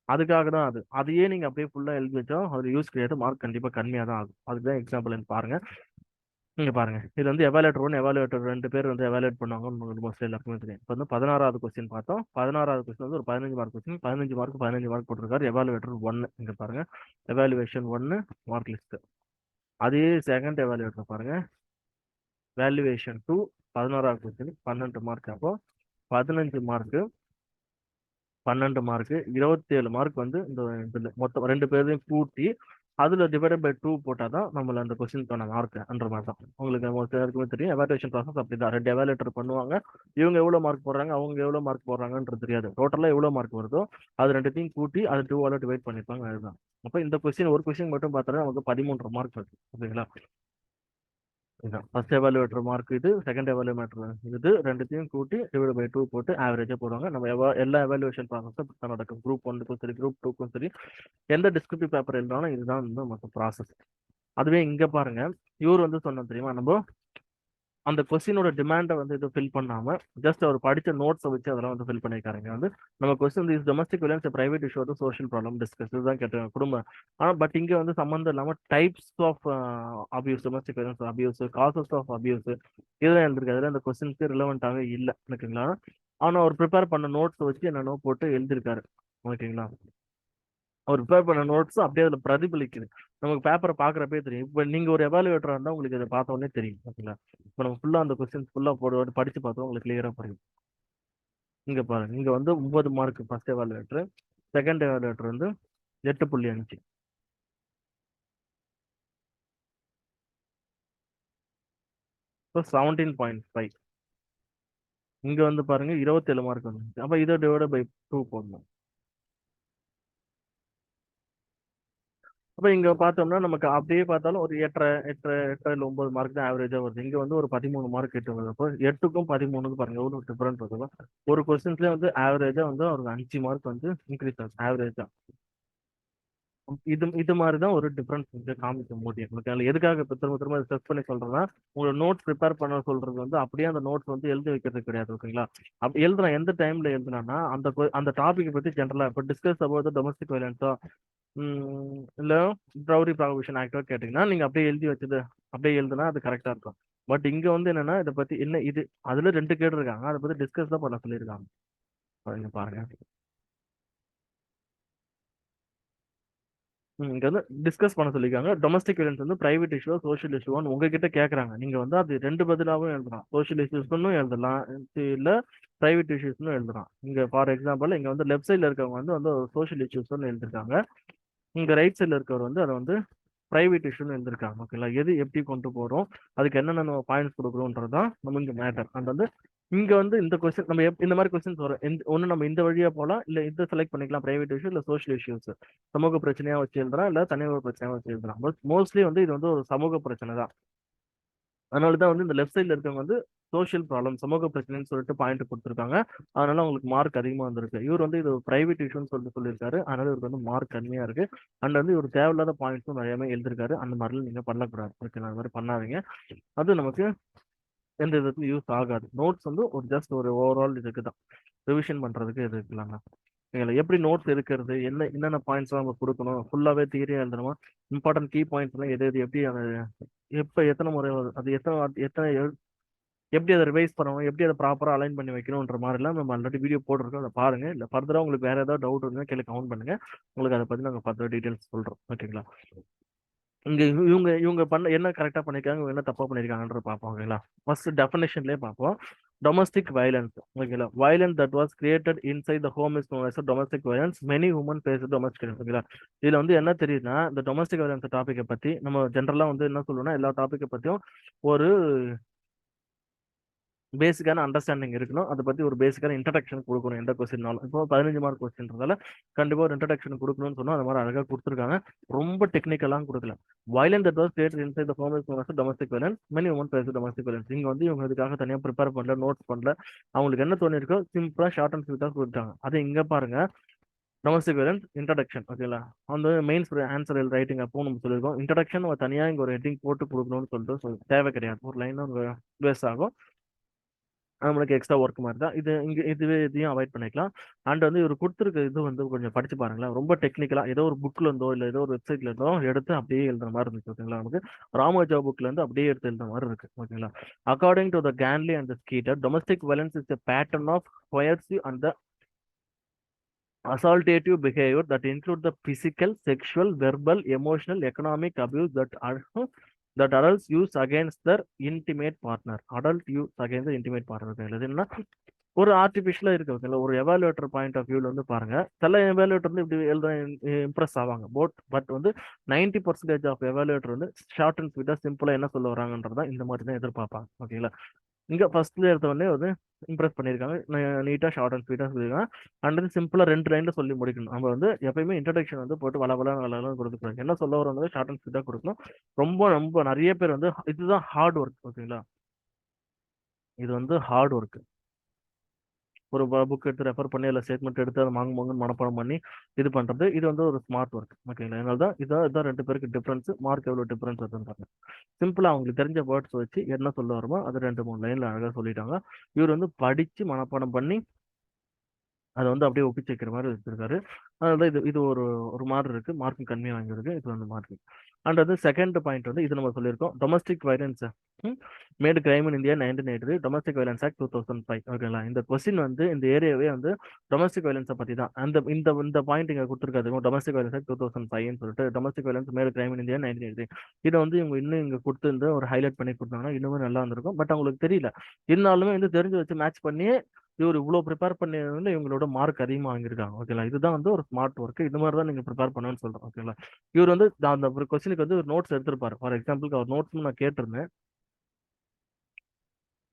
அதுக்காக தான் அது. அதையே நீங்க அப்படியே ஃபுல்லா எழுதி வச்சா அது யூஸ் கிடையாது. மார்க் கண்டிப்பா கம்மியா தான் ஆகும். அதுக்கு தான் எக்ஸாம்பிள் பாருங்க. நீங்க பாருங்க. இது வந்து எவாலுவேட்டர் ஒன்று எவாலுவேட்டர் ரெண்டு பேர் வந்து எவாலுவேட் பண்ணுவாங்க மோஸ்ட்லி எல்லாருக்குமே தெரியும். இப்போ வந்து பதினாறாவது கொஸ்டின் பார்த்தோம். பதினாறாவது கொஸ்டின் வந்து ஒரு பதினஞ்சு மார்க் கொஸ்டின் பதினஞ்சு மார்க் பதினஞ்சு மார்க் போட்டிருக்காரு. எவாலுவேட்டர் ஒன்று இங்க பாருங்க. எவாலுவேஷன் ஒன்று மார்க் லிஸ்ட் அதே செகண்ட் எவாலுவேட்டர் பாருங்க. வேல்யூவேஷன் டூ பதினாறாவது கொஸ்டின் பன்னெண்டு மார்க் அப்போ பதினஞ்சு மார்க்கு பன்னெண்டு மார்க்கு இருபத்தி ஏழு மார்க் வந்து இந்த இதில் மொத்தம் ரெண்டு பேரையும் கூட்டி அதுல டிவைட் பை டூ போட்டால் தான் நம்மள அந்த கொஸ்டினுக்கான மார்க் அந்த மாதிரி தான். உங்களுக்கு most எல்லாருக்குமே தெரியும் எவாலுவேஷன் ப்ராசஸ் அப்படி தான் ரெண்டு எவாலுவேட்டர் பண்ணுவாங்க இவங்க எவ்வளோ மார்க் போடுறாங்க அவங்க எவ்வளோ மார்க் போடுறாங்கன்றது தெரியாது. டோட்டலாக எவ்வளோ மார்க் வருதோ அது ரெண்டுத்தையும் கூட்டி அது டூவால டிவைட் பண்ணிப்பாங்க அதுதான். அப்போ இந்த கொஸ்டின் ஒரு கொஸ்டின் மட்டும் பார்த்தோன்னா நமக்கு பதிமூன்று மார்க் வருது ஓகேங்களா இதான் ஃபர்ஸ்ட் எவாலுவேட்டர் மார்க் இது செகண்ட் எவாலுவேட்டர் இது ரெண்டுத்தையும் கூட்டி டிவைட் பை டூ போட்டு ஆவரேஜாக போடுவாங்க. நம்ம எவா- எல்லா எவாலுவேஷன் ப்ராசஸும் தான் நடக்கும். குரூப் ஒன்றுக்கும் சரி குரூப் டூக்கும் சரி எந்த டிஸ்கிரிப்டிவ் பேப்பர் எழுதினாலும் இதுதான் வந்து மொத்த ப்ராசஸ் அதுவே இங்கே பாருங்க இவர் வந்து சொன்னோம் தெரியுமா? நம்ம அந்த கொஸ்டினோட டிமாண்டை வந்து இது ஃபில் பண்ணாம ஜஸ்ட் அவர் படித்த நோட்ஸை வச்சு அதெல்லாம் வந்து ஃபில் பண்ணியிருக்காருங்க. வந்து நம்ம question is domestic violence private issue வந்து சோஷியல் ப்ராப்ளம் டிஸ்கஸ் இதுதான் கேட்டாங்க குடும்பம் ஆனால் பட் இங்கே வந்து சம்மந்தம் இல்லாமல் types of abuse domestic violence abuse causes of abuse இதெல்லாம் எழுதிருக்கு அதில் அந்த கொஸ்டின்ஸ்க்கு ரிலவெண்ட்டாகவே இல்லை ஓகேங்களா? ஆனால் அவர் ப்ரிப்பேர் பண்ண நோட்ஸை வச்சு என்னென்னோ போட்டு எழுதியிருக்காரு ஓகேங்களா? அவர் ப்ரிப்பேர் பண்ண நோட்ஸ் அப்படியே அதில் பிரதிபலிக்குது. நமக்கு பேப்பரை பார்க்குறப்பே தெரியும். இப்போ நீங்கள் ஒரு எவாலுவேட்டராக இருந்தால் உங்களுக்கு இதை பார்த்த உடனே தெரியும் ஓகேங்களா இப்போ நம்ம ஃபுல்லாக அந்த கொஸ்டின் ஃபுல்லாக போட்டு படித்து பார்த்தோம் உங்களுக்கு கிளியராக புரியும். இங்கே பாருங்க. நீங்கள் வந்து ஒம்பது mark first evaluator second evaluator வந்து எட்டு புள்ளி அஞ்சு. இப்போ செவன்டீன் பாயிண்ட் ஃபைவ் இங்கே வந்து பாருங்கள் இருபத்தேழு மார்க் வந்துச்சு அப்போ இதை டிவைட் பை டூ போடணும். அப்ப இங்க பார்த்தோம்னா நமக்கு அப்படியே பார்த்தாலும் ஒரு எட்டரை எட்டரை எட்டரை ஒன்பது மார்க் தான் ஆவரேஜா வருது. இங்க வந்து ஒரு பதிமூணு மார்க் எட்டு வருது. அப்போ எட்டுக்கும் பதிமூணுக்கு பாருங்க எவ்வளவு டிஃபரன்ஸ் வருது? ஒரு கொஸ்டின்ஸ்ல வந்து ஆவரேஜா வந்து அவருக்கு அஞ்சு மார்க் வந்து இன்க்ரீஸ் ஆகும் ஆவரேஜா இது இது மாதிரி தான் ஒரு டிஃப்ரெண்ட்ஸ் வந்து காமிக்க முடியும் உங்களுக்கு அதில் எதுக்காக இப்போ திரும்ப திரும்ப ஸ்ட்ரெஸ் பண்ணி சொல்றேன்னா உங்களோட நோட்ஸ் ப்ரிப்பேர் பண்ண சொல்றது வந்து அப்படியே அந்த நோட்ஸ் வந்து எழுதி வைக்கிறது கிடையாது ஓகேங்களா அப்படி எழுதுனா எந்த டைம்ல எழுதுனா அந்த அந்த டாபிக் பத்தி ஜென்ரலா இப்போ டிஸ்கஸ் அபவுட் டொமஸ்டிக் வயலன்ஸோ இல்லை ட்ரௌரி ப்ராகபிஷன் ஆக்டோ கேட்டீங்கன்னா நீங்க அப்படியே எழுதி வச்சது அப்படியே எழுதுனா அது கரெக்டா இருக்கும். பட் இங்க வந்து என்னன்னா இதை பத்தி என்ன இது அதுல ரெண்டு கேடு இருக்காங்க. அதை பத்தி டிஸ்கஸ் தான் பண்ண சொல்லியிருக்காங்க. பாருங்க பாருங்க ம், இங்க வந்து டிஸ்கஸ் பண்ண சொல்லியிருக்காங்க டொமஸ்டிக் வியலன்ஸ் வந்து பிரைவேட் இஷ்யூ சோஷியல் இஷ்யூவான்னு உங்ககிட்ட கேட்குறாங்க நீங்க வந்து அது ரெண்டு பதிலாகவும் எழுதலாம். சோஷியல் இஷ்யூஸ்னும் எழுதலாம். இல்ல பிரைவேட் இஷ்யூஸ்னு எழுதலாம். இங்க ஃபார் எக்ஸாம்பிள் இங்க வந்து லெஃப்ட் சைடில் இருக்கவங்க வந்து வந்து சோஷியல் இஷ்யூஸ்னு எழுதிருக்காங்க. இங்க ரைட் சைடில் இருக்கவர் வந்து அதை வந்து பிரைவேட் இஷ்யூன்னு எழுதிருக்காங்க. ஓகேங்களா? எது எப்படி கொண்டு போகிறோம் அதுக்கு என்னென்ன நம்ம பாயிண்ட்ஸ் கொடுக்குறோன்றது தான் நம்ம இங்கே மேட்டர் அண்ட் வந்து இங்க வந்து இந்த கொஸ்டின் நம்ம எப்- இந்த மாதிரி கொஸ்டின்ஸ் வரும். இந்த- ஒன்று நம்ம இந்த வழியா போலாம் இல்ல இதை செலக்ட் பண்ணிக்கலாம் பிரைவேட் இஷ்யூ இல்ல சோஷியல் இஷ்யூஸ் சமூக பிரச்சனையா வச்சு எழுதுறா இல்ல தனியார் பிரச்சனையா வச்சு எழுதுறோம். மோஸ்ட்லி வந்து இது வந்து ஒரு சமூக பிரச்சனை தான். அதனால தான் வந்து இந்த லெஃப்ட் சைட்ல இருக்கவங்க வந்து சோஷியல் ப்ராப்ளம் சமூக பிரச்சனைன்னு சொல்லிட்டு பாயிண்ட் கொடுத்துருக்காங்க. அதனால அவங்களுக்கு மார்க் அதிகமா வந்திருக்கு. இவர் வந்து இது பிரைவேட் இஷ்யூன்னு சொல்லிட்டு சொல்லியிருக்காரு. அதனால இவருக்கு வந்து மார்க் கம்மியா இருக்கு. அண்ட் வந்து இவர் தேவையில்லாத பாயிண்ட்ஸும் நிறையவே எழுதிருக்காரு. அந்த மாதிரிலாம் நீங்க பண்ணக்கூடாது. ஓகே அந்த மாதிரி பண்ணாதீங்க. அது நமக்கு எந்த இதுக்கும் யூஸ் ஆகாது. நோட்ஸ் வந்து ஒரு ஜஸ்ட் ஒரு ஓவரால் இதுக்கு தான் ரிவிஷன் பண்ணுறதுக்கு இது இருக்கலாங்க ஓகேங்களா எப்படி நோட்ஸ் எடுக்கிறது என்ன என்னென்ன பாயிண்ட்ஸ்லாம் நம்ம கொடுக்கணும் ஃபுல்லாகவே தியரியா எழுதணுமா இம்பார்ட்டன்ட் கீ பாயிண்ட்ஸ்லாம் எது எது எப்படி அது எப்போ எத்தனை முறை வருது, அது எத்தனை எத்தனை எப்படி அதை ரிவைஸ் பண்ணணும் எப்படி அதை ப்ராப்பராக அலைன் பண்ணி வைக்கணுன்ற மாதிரிலாம் நம்ம ஆல்ரெடி வீடியோ போட்டிருக்கோம். அதை பாருங்கள் இல்லை ஃபர்தராக உங்களுக்கு வேறு ஏதாவது டவுட் இருந்தால் கீழே கவுண்ட் பண்ணுங்கள் உங்களுக்கு அதை பற்றி நாங்கள் ஃபர்தர் டீட்டெயில்ஸ் சொல்கிறோம் ஓகேங்களா இங்க இவங்க இவங்க பண்ண என்ன கரெக்டா பண்ணிருக்காங்க இவங்க என்ன தப்பா பண்ணிருக்காங்கன்ற பார்ப்போம் ஓகேங்களா ஃபர்ஸ்ட் டெஃபினேஷன்லயே பார்ப்போம் டொமஸ்டிக் வயலன்ஸ் ஓகேங்களா violence that was created inside the home is known as domestic violence many women face domestic ஓகேங்களா இதுல வந்து என்ன தெரியுதுன்னா இந்த டொமஸ்டிக் வயலன்ஸ் டாபிக்கை பத்தி நம்ம ஜென்ரலா வந்து என்ன சொல்லணும்னா எல்லா டாபிக்கை பத்தியும் ஒரு பேசிக்கான அண்டர்ஸ்டாண்டிங் இருக்கணும். அதை பற்றி ஒரு பேசிக்கான இன்ட்ரடக்ஷன் கொடுக்கணும் எந்த கொஸ்டின்னாலும் இப்போ பதினஞ்சு மார்க் கொஸ்டின்றதால கண்டிப்பாக ஒரு இன்ட்ரடக்ஷன் கொடுக்கணும்னு சொன்னால் அந்த மாதிரி அழகாக கொடுத்துருக்காங்க. ரொம்ப டெக்னிக்கலாக கொடுக்கல. Violence that was create inside the form is domestic violence many women face domestic violence இங்கே வந்து இவங்க இதுக்காக தனியாக ப்ரிப்பேர் பண்ணல நோட்ஸ் பண்ணல. அவங்களுக்கு என்ன தோணிருக்கோ சிம்பிளாக ஷார்ட் அண்ட் ஸ்வீட்டாக கொடுத்தாங்க. அது இங்கே பாருங்க. டொமஸ்டிக் வேலன்ஸ் இன்ட்ரடக்ஷன் ஓகேங்களா அந்த மெயின்ஸ் ஆன்சர் ரைட்டிங் அப்போ நம்ம சொல்லியிருக்கோம். இன்ட்ரடக்ஷன் தனியாக இங்கே ஒரு ஹெட்டிங் போட்டு கொடுக்கணும்னு சொல்லிட்டு சொல்லி தேவை கிடையாது. ஒரு லைன் வேஸ்ட் ஆகும். நம்மளுக்கு எக்ஸ்ட்ரா ஒர்க் மாதிரி தான். இது இங்கே இதுவே இதையும் அவாய்ட் பண்ணிக்கலாம். அண்ட் வந்து இவர் கொடுத்துருக்க இது வந்து கொஞ்சம் படிச்சு பாருங்களேன். ரொம்ப டெக்னிக்கலாக ஏதோ ஒரு புக்ல இருந்தோ இல்லை ஏதோ ஒரு வெப்சைட்ல இருந்தோ எடுத்து அப்படியே எழுதுற மாதிரி இருந்துச்சு ஓகேங்களா? நமக்கு ராமஜா புக்ல இருந்து அப்படியே எடுத்து எழுதுற மாதிரி இருக்கு ஓகேங்களா? According to the Ganley and Schechter domestic violence is a pattern of coercive and the assaultative behavior that include the physical, sexual, verbal, emotional, economic abuse that are that adults use against their intimate partner adult use against the intimate partner இது என்னன்னா ஒரு ஆர்டிபிஷியலா இருக்கு ஓகேங்களா ஒரு evaluator point of வியூல வந்து பாருங்க சில எவாலுவேட்டர் வந்து இப்படி எழுத இம்ப்ரெஸ் ஆவாங்க. போட் பட் வந்து நைன்டி பர்சன்டேஜ் ஆஃப் எவாலுவேட்டர் வந்து ஷார்ட் அண்ட் ஸ்வீட்டாக சிம்பிளா என்ன சொல்ல வராங்கன்றதா இந்த மாதிரி தான் எதிர்பார்ப்பாங்க. ஓகேங்களா இங்கே ஃபஸ்ட்டில் எடுத்தவொடனே வந்து இம்ப்ரெஸ் பண்ணியிருக்காங்க நீட்டாக ஷார்ட் அண்ட் ஸ்வீட்டாக சொல்லியிருக்காங்க அண்ட் வந்து சிம்பிளாக ரெண்டு லைனில் சொல்லி முடிக்கணும். நம்ம வந்து எப்பயுமே இன்ட்ரடக்ஷன் வந்து போட்டு வள வள வள கொடுக்கணும் என்ன சொல்ல வரோம் ஷார்ட் அண்ட் ஸ்வீட்டாக கொடுக்கணும். ரொம்ப ரொம்ப நிறைய பேர் வந்து இதுதான் ஹார்ட் ஒர்க் ஓகேங்களா இது வந்து ஹார்ட் ஒர்க்கு ஒரு புக் எடுத்து ரெஃபர் பண்ணி அதில் ஸ்டேட்மெண்ட் எடுத்து அதை வாங்க மாங்கன்னு மனப்பாடம் பண்ணி இது பண்ணுறது இது வந்து ஒரு ஸ்மார்ட் ஒர்க் ஓகேங்களா அதனால தான் இதான் இதான் ரெண்டு பேருக்கு டிஃப்ரென்ஸ் மார்க் எவ்வளோ டிஃப்ரென்ஸ் வருதுன்றாங்க சிம்பிளாக அவங்களுக்கு தெரிஞ்ச வேர்ட்ஸ் வச்சு என்ன சொல்ல வருமோ அது ரெண்டு மூணு லைனில் அழகாக சொல்லிட்டாங்க. இவர் வந்து படித்து மனப்பாடம் பண்ணி அதை வந்து அப்படியே ஒப்பிச்சு வைக்கிற மாதிரி வச்சிருக்காரு. அதனால இது இது ஒரு ஒரு மாதிரி இருக்கு. மார்க்கும் கம்மியாக வாங்கியிருக்கு. இது வந்து மார்க் அண்ட் வந்து செகண்ட் பாயிண்ட் வந்து இது நம்ம சொல்லியிருக்கோம். Domestic violence made crime in India nineteen eighty domestic violence act two thousand five ஓகேங்களா இந்த கொஸ்டின் வந்து இந்த ஏரியாவே வந்து டொமஸ்டிக் வைலன்ஸை பற்றி தான் அந்த இந்த இந்த பாயிண்ட் இங்கே கொடுத்துருக்காது domestic violence act two thousand ஃபைவ்னு சொல்லிட்டு domestic violence made crime in India nineteen eighty இதை வந்து இவங்க இன்னும் இங்கே கொடுத்துருந்து ஒரு ஹைலைட் பண்ணி கொடுத்தாங்கன்னா இன்னுமே நல்லா இருந்திருக்கும். பட் அவங்களுக்கு தெரியல. இருந்தாலுமே வந்து தெரிஞ்சு வச்சு மேட்ச் பண்ணி இவர் இவ்வளோ ப்ரிப்பேர் பண்ணி இவங்களோட மார்க் அதிகமாக வாங்கியிருக்காங்க. ஓகேங்களா இதுதான் வந்து ஒரு ஸ்மார்ட் ஒர்க் இது மாதிரி தான் நீங்கள் ப்ரிப்பேர் பண்ணுன்னு சொல்கிறேன் ஓகேங்களா இவர் வந்து அந்த ஒரு கொஸ்டினுக்கு வந்து ஒரு நோட்ஸ் எடுத்திருப்பாரு. ஃபார் எக்ஸாம்பிளுக்கு அவர் நோட்ஸ் நான் கேட்டிருந்தேன்.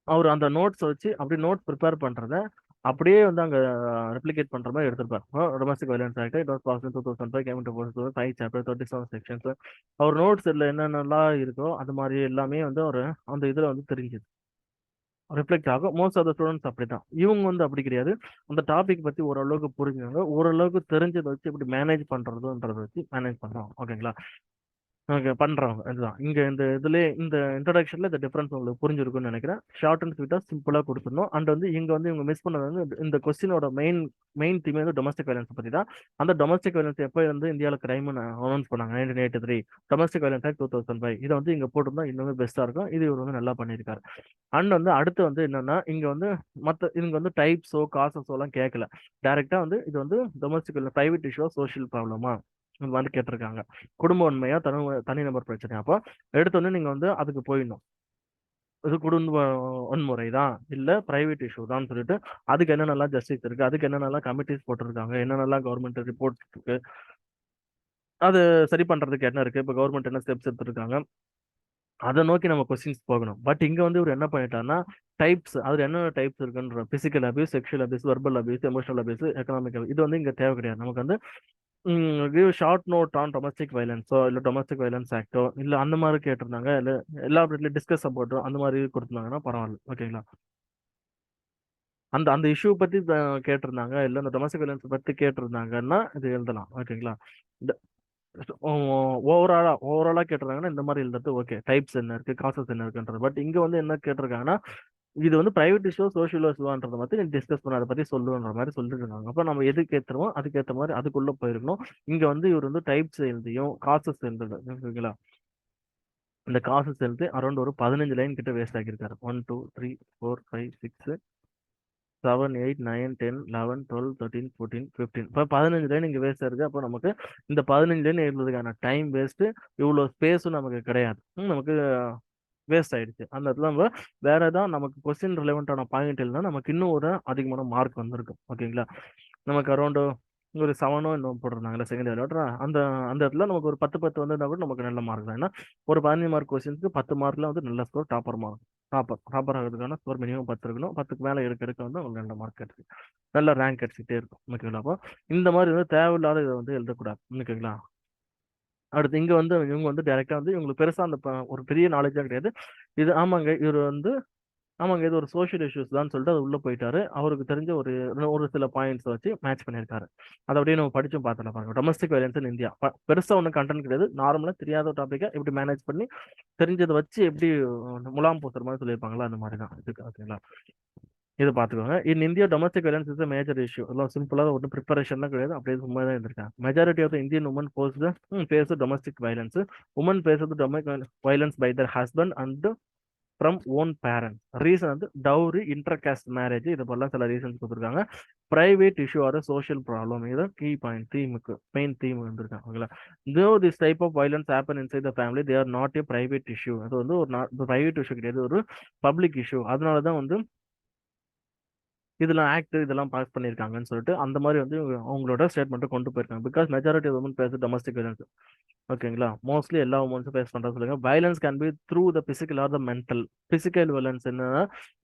அவர் அந்த நோட்ஸ் வச்சு அப்படியே நோட்ஸ் ப்ரிப்பேர் பண்ணுறத அப்படியே வந்து அங்கே ரெப்ளிகேட் பண்ணுற மாதிரி எடுத்திருப்பார். Domestic violence act it was pass two thousand five came it four five chapter thirty seven sections our notes இதில் என்னென்னலாம் இருக்கோ அது மாதிரி எல்லாமே வந்து அவர் அந்த இதில் வந்து தெரிஞ்சுது. ரிஃப்ளெக்ட் ஆகும் மோஸ்ட் ஆஃப் த ஸ்டூடெண்ட்ஸ் அப்படி தான் இவங்க வந்து அப்படி கிடையாது. அந்த டாபிக் பற்றி ஓரளவுக்கு புரிஞ்சுக்காங்க. ஓரளவுக்கு தெரிஞ்சதை வச்சு எப்படி மேனேஜ் பண்ணுறதுன்றதை வச்சு மேனேஜ் பண்ணுறோம் ஓகேங்களா ஓகே பண்ணுறவங்க இதுதான் இங்கே இந்த இதில் இந்த இன்ட்ரடக்ஷனில் இந்த டிஃப்ரென்ஸ் உங்களுக்கு புரிஞ்சிருக்கும்னு நினைக்கிறேன். ஷார்ட் அண்ட் ஸ்வீட்டாக சிம்பிளாக கொடுத்துருந்தோம் அண்ட் வந்து இங்கே வந்து இவங்க மிஸ் பண்ணது வந்து இந்த கொஸ்டினோட மெயின் மெயின் தீமே வந்து டொமஸ்டிக் வைலன்ஸ் பற்றி தான். அந்த டொமஸ்டிக் வயலன்ஸ் எப்போ வந்து இந்தியாவில் கிரைம் அனௌன்ஸ் பண்ணாங்க? Nineteen eighty three domestic violence act two thousand five இதை வந்து இங்கே போட்டிருந்தா இன்னுமே பெஸ்ட்டாக இருக்கும். இது இவர் வந்து நல்லா பண்ணியிருக்காரு. அண்ட் வந்து அடுத்து வந்து என்னன்னா இங்கே வந்து மற்ற இவங்க வந்து டைப்ஸோ காசஸோ எல்லாம் கேட்கல டேரெக்டாக வந்து இது வந்து டொமஸ்டிக் ப்ரைவேட் இஷ்யூ சோஷியல் ப்ராப்ளமா வந்து கேட்டிருக்காங்க. குடும்ப உண்மையா தனி தனிநபர் பிரச்சனை. அப்போ எடுத்தோடனே நீங்க வந்து அதுக்கு போயிடணும். இது குடும்ப வன்முறை தான். இல்ல பிரைவேட் இஷ்யூ தான் சொல்லிட்டு அதுக்கு என்னென்னலாம் ஜஸ்டிஸ் இருக்கு அதுக்கு என்னென்னலாம் கமிட்டிஸ் போட்டிருக்காங்க என்னென்னலாம் கவர்மெண்ட் ரிப்போர்ட் இருக்கு அது சரி பண்றதுக்கு என்ன இருக்கு இப்போ கவர்மெண்ட் என்ன ஸ்டெப்ஸ் எடுத்திருக்காங்க அதை நோக்கி நம்ம கொஸ்டின்ஸ் போகணும். பட் இங்க வந்து இவர் என்ன பண்ணிட்டாருன்னா டைப்ஸ் அதுல என்ன டைப்ஸ் இருக்குன்ற physical abuse sexual abuse verbal abuse emotional abuse economic இது வந்து இங்க தேவை கிடையாது. நமக்கு வந்து give short note on domestic வைலன்ஸோ இல்லை டொமஸ்டிக் வைலன்ஸ் ஆக்டோ இல்லை அந்த மாதிரி கேட்டிருந்தாங்க இல்லை எல்லா இடத்துலையும் டிஸ்கஸ் அபவுட்டோ அந்த மாதிரி கொடுத்துருந்தாங்கன்னா பரவாயில்ல ஓகேங்களா? அந்த அந்த இஷ்யூ பற்றி கேட்டிருந்தாங்க இல்லை அந்த டொமஸ்டிக் வைலன்ஸ் பற்றி கேட்டிருந்தாங்கன்னா இது எழுதலாம் ஓகேங்களா? இந்த ஓவராலா ஓவராலா கேட்டிருந்தாங்கன்னா இந்த மாதிரி எழுதுறது ஓகே டைப்ஸ் என்ன இருக்கு காசஸ் என்ன இருக்குன்றது. பட் இங்க வந்து என்ன கேட்டிருக்காங்கன்னா இது வந்து பிரைவேட் இஷ்யூ சோஷியல் இஷ்யூன்றத பத்தி நீ டிஸ்கஸ் பண்ண. அதை பற்றி சொல்லுன்ற மாதிரி சொல்லிட்டு இருக்காங்க அப்போ நம்ம எதுக்கு ஏற்றுறோமோ அதுக்கேற்ற மாதிரி அதுக்குள்ளே போயிருக்கணும். இங்கே வந்து இவர் வந்து டைப்ஸ் எழுதியும் காசஸ் எழுதுறது. ஓகேங்களா இந்த காசஸ் எழுதி அரௌண்ட் ஒரு பதினஞ்சு லைன் கிட்ட waste ஆகியிருக்காரு one two three four five six seven eight nine ten eleven twelve thirteen fourteen fifteen இப்போ பதினஞ்சு லைன் இங்கே வேஸ்ட் இருக்குது அப்போ நமக்கு இந்த பதினஞ்சு லைன் எழுதுறதுக்கான டைம் வேஸ்ட்டு இவ்வளோ ஸ்பேஸும் நமக்கு கிடையாது. நமக்கு வேஸ்ட் ஆயிடுச்சு. அந்த இடத்துல நம்ம வேற ஏதாவது நமக்கு கொஸ்டின் ரிலவெண்ட்டான பாயிண்ட் இல்லைன்னா நமக்கு இன்னும் ஒரு அதிகமான மார்க் வந்திருக்கும். ஓகேங்களா? நமக்கு அரௌண்டு ஒரு செவனோ இன்னும் போட்டிருந்தாங்கல்ல செகண்ட் இயர் அந்த அந்த இடத்துல நமக்கு ஒரு பத்து பத்து வந்திருந்தா கூட நமக்கு நல்ல மார்க் தான். ஏன்னா ஒரு பதினஞ்சு மார்க் கொஸ்டின்ஸ்க்கு பத்து மார்க்ல வந்து நல்ல score topper mark topper topper ஆகிறதுக்கான ஸ்கோர் மினிமம் பத்து இருக்கணும். பத்துக்கு மேலே எடுக்க எடுக்க வந்து உங்களுக்கு நல்ல மார்க் கிடைச்சி நல்ல ரேங்க் கிடைச்சிட்டே இருக்கும். ஓகேங்களா? அப்போ இந்த மாதிரி வந்து தேவையில்லாத இதை வந்து எழுதக்கூடாது. ஓகேங்களா? அடுத்து இங்க வந்து இவங்க வந்து டைரக்டா வந்து இவங்களுக்கு பெருசா அந்த ஒரு பெரிய நாலேஜா கிடையாது. இது ஆமாங்க இவர் வந்து ஆமாங்க இது ஒரு சோஷியல் இஷ்யூஸ் தான் சொல்லிட்டு அது உள்ள போயிட்டாரு. அவருக்கு தெரிஞ்ச ஒரு ஒரு சில பாயிண்ட்ஸ் வச்சு மேட்ச் பண்ணியிருக்காரு. அதை அப்படியே நம்ம படிச்சும் பார்த்தோம் பாருங்க. டொமஸ்டிக் வைலன்ஸ் இன் இந்தியா பெருசா ஒன்றும் கண்டென்ட் கிடையாது. நார்மலா தெரியாத டாப்பிக்கை எப்படி மேனேஜ் பண்ணி தெரிஞ்சதை வச்சு எப்படி முலாம் பூசுற மாதிரி சொல்லியிருப்பாங்களா? அந்த மாதிரி தான் இதுக்கு ஓகேங்களா? இது பார்த்துக்கோங்க in India domestic violence is major issue எல்லாம் சிம்பிளாக ஒன்றும் ப்ரிப்பரேஷன்லாம் கிடையாது. அப்படியே சும்மா தான் இருந்திருக்காங்க majority of Indian women pose face domestic violence women face domestic violence by their husband and from own parents reason வந்து டவுரி இன்டர்காஸ்ட் மேரேஜ் இது போலாம் சில ரீசன்ஸ் கொடுத்துருக்காங்க. Private issue or social problem இது கீ பாயிண்ட் தீமுக்கு main theme வந்திருக்காங்க. ஓகேங்களா? Though this type of violence happen inside the family they are not a private issue அது வந்து ஒரு பிரைவேட் இஷ்யூ கிடையாது. ஒரு பப்ளிக் இஷ்யூ அதனால தான் வந்து இதெல்லாம் ஆக்ட் இதெல்லாம் பாஸ் பண்ணியிருக்காங்கன்னு சொல்லிட்டு அந்த மாதிரி வந்து அவங்களோட ஸ்டேட்மெண்ட்டை கொண்டு போயிருக்காங்க. பிகாஸ் மெஜாரிட்டி உமன் பேச டொமஸ்டிக் வைலன்ஸ் ஓகேங்களா மோஸ்ட்லி எல்லா உமன்ஸும் ஃபேஸ் பண்ணுறது சொல்லுங்க. Violence can be through the physical or the mental physical violence என்னன்னா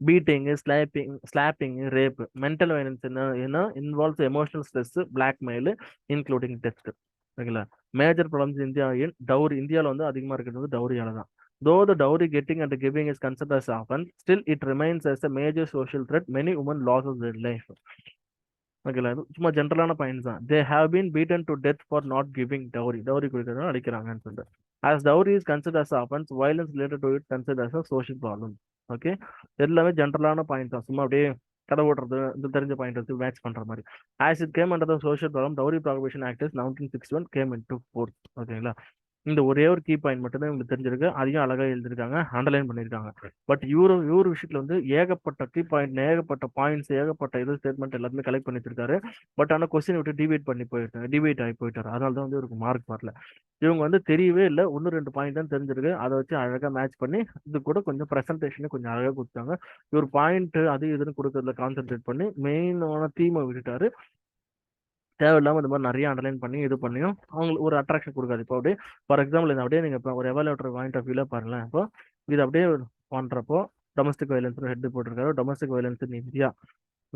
beating slapping slapping rape mental violence என்ன? ஏன்னா involves emotional stress blackmail including test ஓகேங்களா மேஜர் ப்ராப்ளம்ஸ் இந்தியா டவுரி இந்தியாவில் வந்து அதிகமாக இருக்கிறது வந்து டவுரியால தான். Though the dowry getting and giving is considered as often, still it remains as a major social threat. Many women loses their life. ஓகேங்களா சும்மா ஜென்ரலான பாயிண்ட்ஸ் தான். They have been beaten to death for not giving dowry dowry கொடுக்கறதுனால அடிக்கிறாங்கன்னு சொல்லிட்டு as dowry is consider as offence violence related to it consider as a social problem okay எல்லாமே ஜென்ரலான point தான். சும்மா அப்படியே கதை ஓட்டுறது இந்த தெரிஞ்ச பாயிண்ட் வச்சு மேட்ச் பண்ற மாதிரி. As it came under the social problem dowry prohibition act is nineteen sixty one came into force ஓகேங்களா இந்த ஒரே ஒரு கீ பாயிண்ட் மட்டும் தான் இவங்களுக்கு தெரிஞ்சிருக்கு. அதையும் அழகா எழுதிருக்காங்க அண்டர்லைன் பண்ணியிருக்காங்க. பட் இவரு இவர் விஷயத்துல வந்து ஏகப்பட்ட கீ பாயிண்ட் ஏகப்பட்ட பாயிண்ட்ஸ் ஏகப்பட்ட இது ஸ்டேட்மெண்ட் எல்லாத்தையுமே கலெக்ட் பண்ணி வச்சிருக்காரு. பட் ஆனால் கொஸ்டின் விட்டு டிபேட் பண்ணி போயிட்டாங்க டிபேட் ஆகி போயிட்டாரு. அதனால தான் வந்து இவருக்கு மார்க் வரல. இவங்க வந்து தெரியவே இல்லை ஒன்று ரெண்டு பாயிண்ட் தான் தெரிஞ்சிருக்கு. அதை வச்சு அழகாக மேட்ச் பண்ணி இது கூட கொஞ்சம் ப்ரெசன்டேஷனு கொஞ்சம் அழகாக கொடுத்தாங்க. இவர் பாயிண்ட் அது இதுன்னு கொடுக்கறதுல கான்சென்ட்ரேட் பண்ணி மெயினான தீமை விட்டுட்டாரு. தேவையில்லாமல் இந்த மாதிரி நிறைய அண்டர்லைன் பண்ணி இது பண்ணியும் அவங்களுக்கு ஒரு அட்ராக்ஷன் கொடுக்காது. இப்போ அப்படியே ஃபார் எக்ஸாம்பிள் இது அப்படியே நீங்கள் இப்போ ஒரு எவாலுவேட்டர் பாயிண்ட் ஆஃப் வியூவில் பாருங்களேன். இப்போ இது அப்படியே பண்ணுறப்போ டொமஸ்டிக் வயலன்ஸ் ஹெட் போட்டிருக்காரு. டொமஸ்டிக் வயலன்ஸ் இன் இந்தியா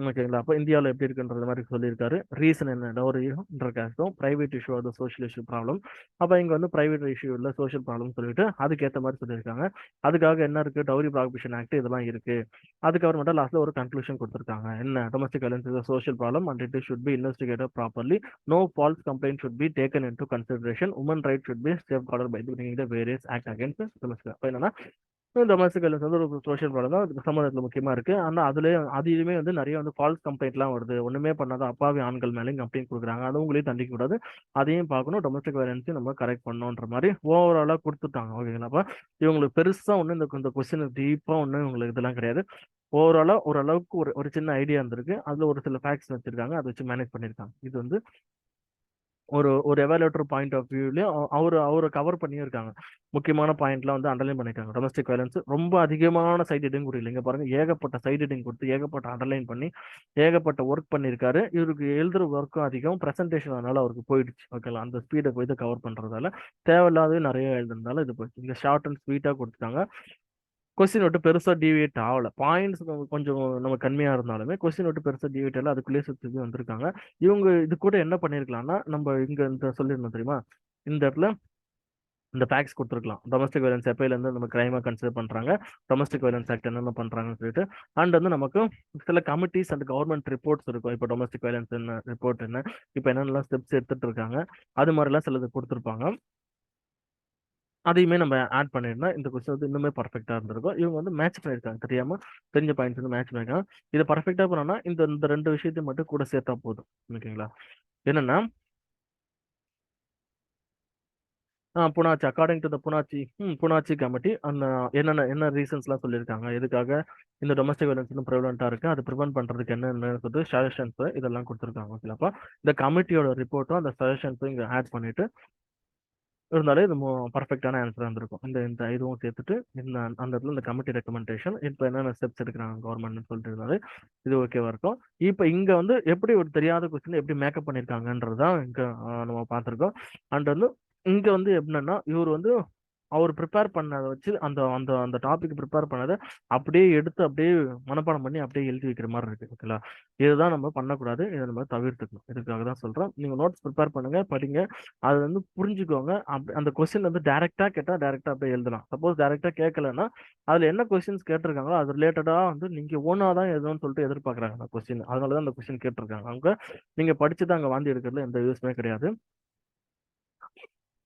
ஓகேங்களா? அப்போ இந்தியாவில் எப்படி இருக்குன்றது மாதிரி சொல்லியிருக்காரு. ரீசன் என்ன டோரின்ற கேஸ்டும் பிரைவேட் இஷ்யூ அது சோஷியல் இஷ்யூ ப்ராப்ளம் அப்போ இங்கே வந்து பிரைவேட் இஷ்யூ இல்லை சோஷியல் ப்ராப்ளம் சொல்லிட்டு அதுக்கேற்ற மாதிரி சொல்லியிருக்காங்க. அதுக்காக என்ன இருக்குது டவுரி ப்ராபிஷன் ஆக்ட் இதெல்லாம் இருக்குது அதுக்கப்புறமேட்டா லாஸ்ட்டில் ஒரு கன்க்ளூஷன் கொடுத்துருக்காங்க. என்ன? Domestic violence is social problem and it should be investigated properly no false complaint should be taken into consideration women right should be safeguarded by the various act against domestic அப்போ என்னன்னா domestic violence வந்து ஒரு social problem தான் சமூகத்தில் சம்மந்தத்தில் முக்கியமாக இருக்குது ஆனால் அதுலேயே அதுலேயுமே வந்து நிறைய வந்து ஃபால்ஸ் கம்ப்ளைண்ட்லாம் வருது. ஒன்றுமே பண்ணாத அப்பாவி ஆண்கள் மேலேயும் கம்ப்ளைண்ட் கொடுக்குறாங்க. அது உங்களையும் தண்டிக்க கூடாது அதையும் பார்க்கணும். டொமஸ்டிக் வயலன்ஸையும் நம்ம கரெக்ட் பண்ணோன்ற மாதிரி ஓவராலாக கொடுத்துட்டாங்க. ஓகேங்களா அப்போ இவங்களுக்கு பெருசாக ஒன்றும் இந்த இந்த கொஸ்டின் டீப்பாக ஒன்றும் இவங்களுக்கு இதெல்லாம் கிடையாது. ஓவராலாக ஓரளவுக்கு ஒரு ஒரு சின்ன ஐடியா இருந்திருக்கு. அதில் ஒரு சில ஃபேக்ட்ஸ் வச்சிருக்காங்க. அதை வச்சு மேனேஜ் பண்ணியிருக்காங்க. இது வந்து ஒரு ஒரு எவாலுவேட்டர் பாயிண்ட் ஆஃப் வியூலையும் அவர் அவரை கவர் பண்ணியும் இருக்காங்க முக்கியமான பாயிண்ட்லாம் வந்து அண்டர்லைன் பண்ணியிருக்காங்க. டொமஸ்டிக் வயலன்ஸ் ரொம்ப அதிகமான சைட் ஹெட்டிங் கொடுக்கல இங்கே பாருங்க ஏகப்பட்ட சைட் ஹெட்டிங் கொடுத்து ஏகப்பட்ட அண்டர்லைன் பண்ணி ஏகப்பட்ட ஒர்க் பண்ணியிருக்காரு. இவருக்கு எழுதுற ஒர்க்கும் அதிகம் ப்ரெசன்டேஷன் அதனால அவருக்கு போயிடுச்சு. ஓகேங்களா அந்த ஸ்பீடை போய் கவர் பண்ணுறதால தேவையில்லாதவே நிறைய எழுதுறதால இது போயிடுச்சு. இங்கே ஷார்ட் அண்ட் ஸ்வீட்டாக கொடுத்துட்டாங்க. கொஸ்டின் விட்டு பெருசாக டிவியேட் ஆகல. பாயிண்ட்ஸ் கொஞ்சம் நம்ம கம்மியாக இருந்தாலுமே கொஸ்டின் விட்டு பெருசாக டிவியேட் ஆகல. அதுக்குள்ளேயே சுற்றி வந்திருக்காங்க. இவங்க இது கூட என்ன பண்ணியிருக்கலாம்னா நம்ம இங்கே இந்த சொல்லியிருந்தோம் தெரியுமா? இந்த இடத்துல இந்த ஃபேக்ஸ் கொடுத்துருக்கலாம். டொமஸ்டிக் வயலன்ஸ் எப்பயிலேருந்து நம்ம கிரைமாக கன்சிடர் பண்ணுறாங்க டொமஸ்டிக் வயலன்ஸ் ஆக்ட் என்னென்ன பண்ணுறாங்கன்னு சொல்லிட்டு அண்ட் வந்து நமக்கு சில கமிட்டிஸ் அண்ட் கவர்மெண்ட் ரிப்போர்ட்ஸ் இருக்கும். இப்போ டொமஸ்டிக் வயலன்ஸ் என்ன ரிப்போர்ட் என்ன இப்போ என்னென்னலாம் ஸ்டெப்ஸ் எடுத்துகிட்டு இருக்காங்க அது மாதிரிலாம் சிலது கொடுத்துருப்பாங்க. அதையுமே நம்ம ஆட் பண்ணிருந்தா இந்த கொஸ்டின் வந்து இன்னுமே பர்ஃபெக்டாக இருந்திருக்கும். இவங்க வந்து மேட்ச் பண்ணியிருக்காங்க. தெரியாம தெரிஞ்ச பாயிண்ட்ஸ் வந்து மேட்ச் பண்ணியிருக்காங்க. இதை பர்ஃபெக்டாக பண்ணோம்னா இந்த இந்த ரெண்டு விஷயத்தையும் மட்டும் கூட சேர்த்தா போதும். ஓகேங்களா? என்னன்னா Punchhi. According to the Punchhi Punchhi committee அந்த என்னென்ன என்ன ரீசன்ஸ்லாம் சொல்லியிருக்காங்க? எதுக்காக இந்த டொமஸ்டிக் வயலன்ஸ் இன்னும் ப்ரிவலண்ட்டாக இருக்குது அது ப்ரிவென்ட் பண்ணுறதுக்கு என்னென்ன சொல்லிட்டு சஜஷன்ஸ் இதெல்லாம் கொடுத்துருக்காங்க. ஓகேலாப்பா இந்த கமிட்டியோட ரிப்போர்ட்டும் அந்த சஜஷன்ஸும் இங்கே ஆட் பண்ணிட்டு இருந்தாலே இது பர்ஃபெக்டான ஆன்சர் வந்திருக்கும் இந்த இந்த இதுவும் சேர்த்துட்டு இந்த அந்த இடத்துல இந்த கமிட்டி ரெக்கமெண்டேஷன் இப்போ என்னென்ன ஸ்டெப்ஸ் எடுக்கிறாங்க கவர்மெண்ட்னு சொல்லிட்டு இருந்தாலே இது ஓகேவா இருக்கும். இப்போ இங்கே வந்து எப்படி ஒரு தெரியாத கொஸ்டின் எப்படி மேக்கப் பண்ணியிருக்காங்கன்றது தான் இங்கே நம்ம பார்த்துருக்கோம். அண்ட் வந்து இங்கே வந்து எப்படின்னா இவர் வந்து அவர் ப்ரிப்பேர் பண்ணதை வச்சு அந்த அந்த அந்த டாபிக் ப்ரிப்பேர் பண்ணதை அப்படியே எடுத்து அப்படியே மனப்பாடம் பண்ணி அப்படியே எழுதி வைக்கிற மாதிரி இருக்கு ஓகேங்களா இதுதான் நம்ம பண்ணக்கூடாது இதை நம்ம தவிர்த்துக்கணும். இதுக்காக தான் சொல்கிறோம் நீங்கள் நோட்ஸ் ப்ரிப்பேர் பண்ணுங்க படிங்க. அது வந்து புரிஞ்சுக்கோங்க. அப்படி அந்த கொஸ்டின் வந்து டேரெக்டாக கேட்டால் டேரெக்டாக அப்படியே எழுதலாம். சப்போஸ் டேரெக்டாக கேட்கலன்னா அதில் என்ன கொஸ்டின்ஸ் கேட்டிருக்காங்களோ அது ரிலேட்டடாக வந்து நீங்கள் ஓனாக தான் எழுதணும்னு சொல்லிட்டு எதிர்பார்க்குறாங்க அந்த கொஸ்டின் அதனால தான் அந்த கொஸ்டின் கேட்டிருக்காங்க. அவங்க நீங்கள் படிச்சு தான் அங்கே வாந்தி எடுக்கிறதுல எந்த யூஸ்மே கிடையாது.